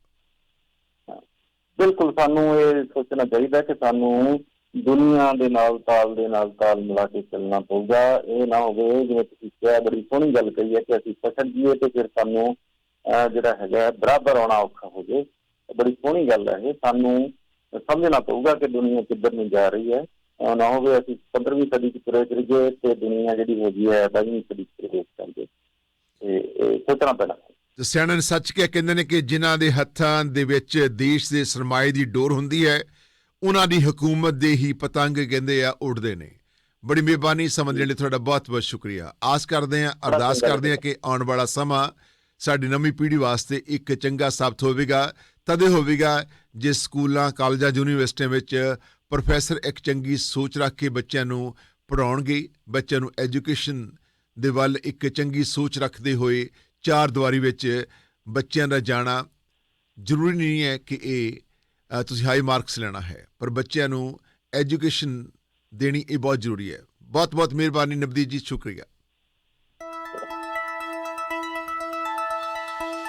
ਬਿਲਕੁਲ ਸਾਨੂੰ ਇਹ ਸੋਚਣਾ ਚਾਹੀਦਾ ਕਿ ਸਾਨੂੰ ਦੁਨੀਆ ਦੇ ਨਾਲ, ਤਾਲ ਦੇ ਨਾਲ, ਤਾਲ ਮਿਲਾ ਕੇ ਚੱਲਣਾ ਪਊਗਾ। ਇਹ ਨਾ ਹੋਵੇ, ਜਿਵੇਂ ਤੁਸੀਂ ਕਿਹਾ, ਬੜੀ ਸੋਹਣੀ ਗੱਲ ਕਹੀ ਹੈ ਕਿ ਅਸੀਂ ਪਛੜ ਜੀਏ ਤੇ ਫਿਰ ਸਾਨੂੰ ਜਿਹੜਾ ਹੈਗਾ, ਬਰਾਬਰ ਆਉਣਾ ਔਖਾ ਹੋ ਜੇ ਬੜੀ ਸੋਹਣੀ ਗੱਲ ਹੈ ਇਹ। ਸਾਨੂੰ ਸਮਝਣਾ ਪਊਗਾ ਕਿ ਦੁਨੀਆ ਕਿੱਧਰ ਨੂੰ ਜਾ ਰਹੀ ਹੈ। ਨਾ ਹੋਵੇ ਅਸੀਂ 15ਵੀਂ ਸਦੀ ਚ ਤੁਰੇ ਫਿਰੀਏ ਤੇ ਦੁਨੀਆ ਜਿਹੜੀ ਹੈਗੀ ਹੈ 20ਵੀਂ ਸਦੀ ਚ ਪ੍ਰਵੇਸ਼ ਕਰਦੇ ਤੇ ਇਹ ਸੋਚਣਾ ਪੈਣਾ। ਤੇ ਸਿਆਣੇ ਸੱਚ ਕਿਹਾ, ਕਹਿੰਦੇ ਨੇ ਕਿ ਜਿਨ੍ਹਾਂ ਦੇ ਹੱਥਾਂ ਦੇ ਵਿੱਚ ਦੇਸ਼ ਦੇ ਸਰਮਾਏ ਦੀ ਡੋਰ ਹੁੰਦੀ ਹੈ ਉਹਨਾਂ ਦੀ ਹਕੂਮਤ ਦੇ ਹੀ ਪਤੰਗ ਕਹਿੰਦੇ ਆ ਉੱਡਦੇ ਨੇ। ਬੜੀ ਮਿਹਰਬਾਨੀ ਸਮਝ ਲੈਣ ਲਈ ਤੁਹਾਡਾ ਬਹੁਤ ਬਹੁਤ ਸ਼ੁਕਰੀਆ। ਆਸ ਕਰਦੇ ਹਾਂ ਅਰਦਾਸ ਕਰਦੇ ਹਾਂ ਕਿ ਆਉਣ ਵਾਲਾ ਸਮਾਂ ਸਾਡੀ ਨਵੀਂ ਪੀੜ੍ਹੀ ਵਾਸਤੇ ਇੱਕ ਚੰਗਾ ਸਾਬਤ ਹੋਵੇਗਾ ਤਦੇ ਹੋਵੇਗਾ ਜੇ ਸਕੂਲਾਂ ਕਾਲਜਾਂ ਯੂਨੀਵਰਸਿਟੀਆਂ ਵਿੱਚ ਪ੍ਰੋਫੈਸਰ ਇੱਕ ਚੰਗੀ ਸੋਚ ਰੱਖ ਕੇ ਬੱਚਿਆਂ ਨੂੰ ਪੜਾਉਣਗੇ ਬੱਚਿਆਂ ਨੂੰ ਐਜੂਕੇਸ਼ਨ ਦੇ ਵੱਲ ਇੱਕ ਚੰਗੀ ਸੋਚ ਰੱਖਦੇ ਹੋਏ ਚਾਰ ਦੀਵਾਰੀ ਵਿੱਚ ਬੱਚਿਆਂ ਦਾ ਜਾਣਾ ਜ਼ਰੂਰੀ ਨਹੀਂ ਹੈ ਕਿ ਇਹ ਤੁਸੀਂ ਹਾਈ ਮਾਰਕਸ ਲੈਣਾ ਹੈ। ਪਰ ਬੱਚਿਆਂ ਨੂੰ ਐਜੂਕੇਸ਼ਨ ਦੇਣੀ ਇਹ ਬਹੁਤ ਜ਼ਰੂਰੀ ਹੈ। ਬਹੁਤ ਬਹੁਤ ਮਿਹਰਬਾਨੀ ਨਵਦੀਪ ਜੀ, ਸ਼ੁਕਰੀਆ।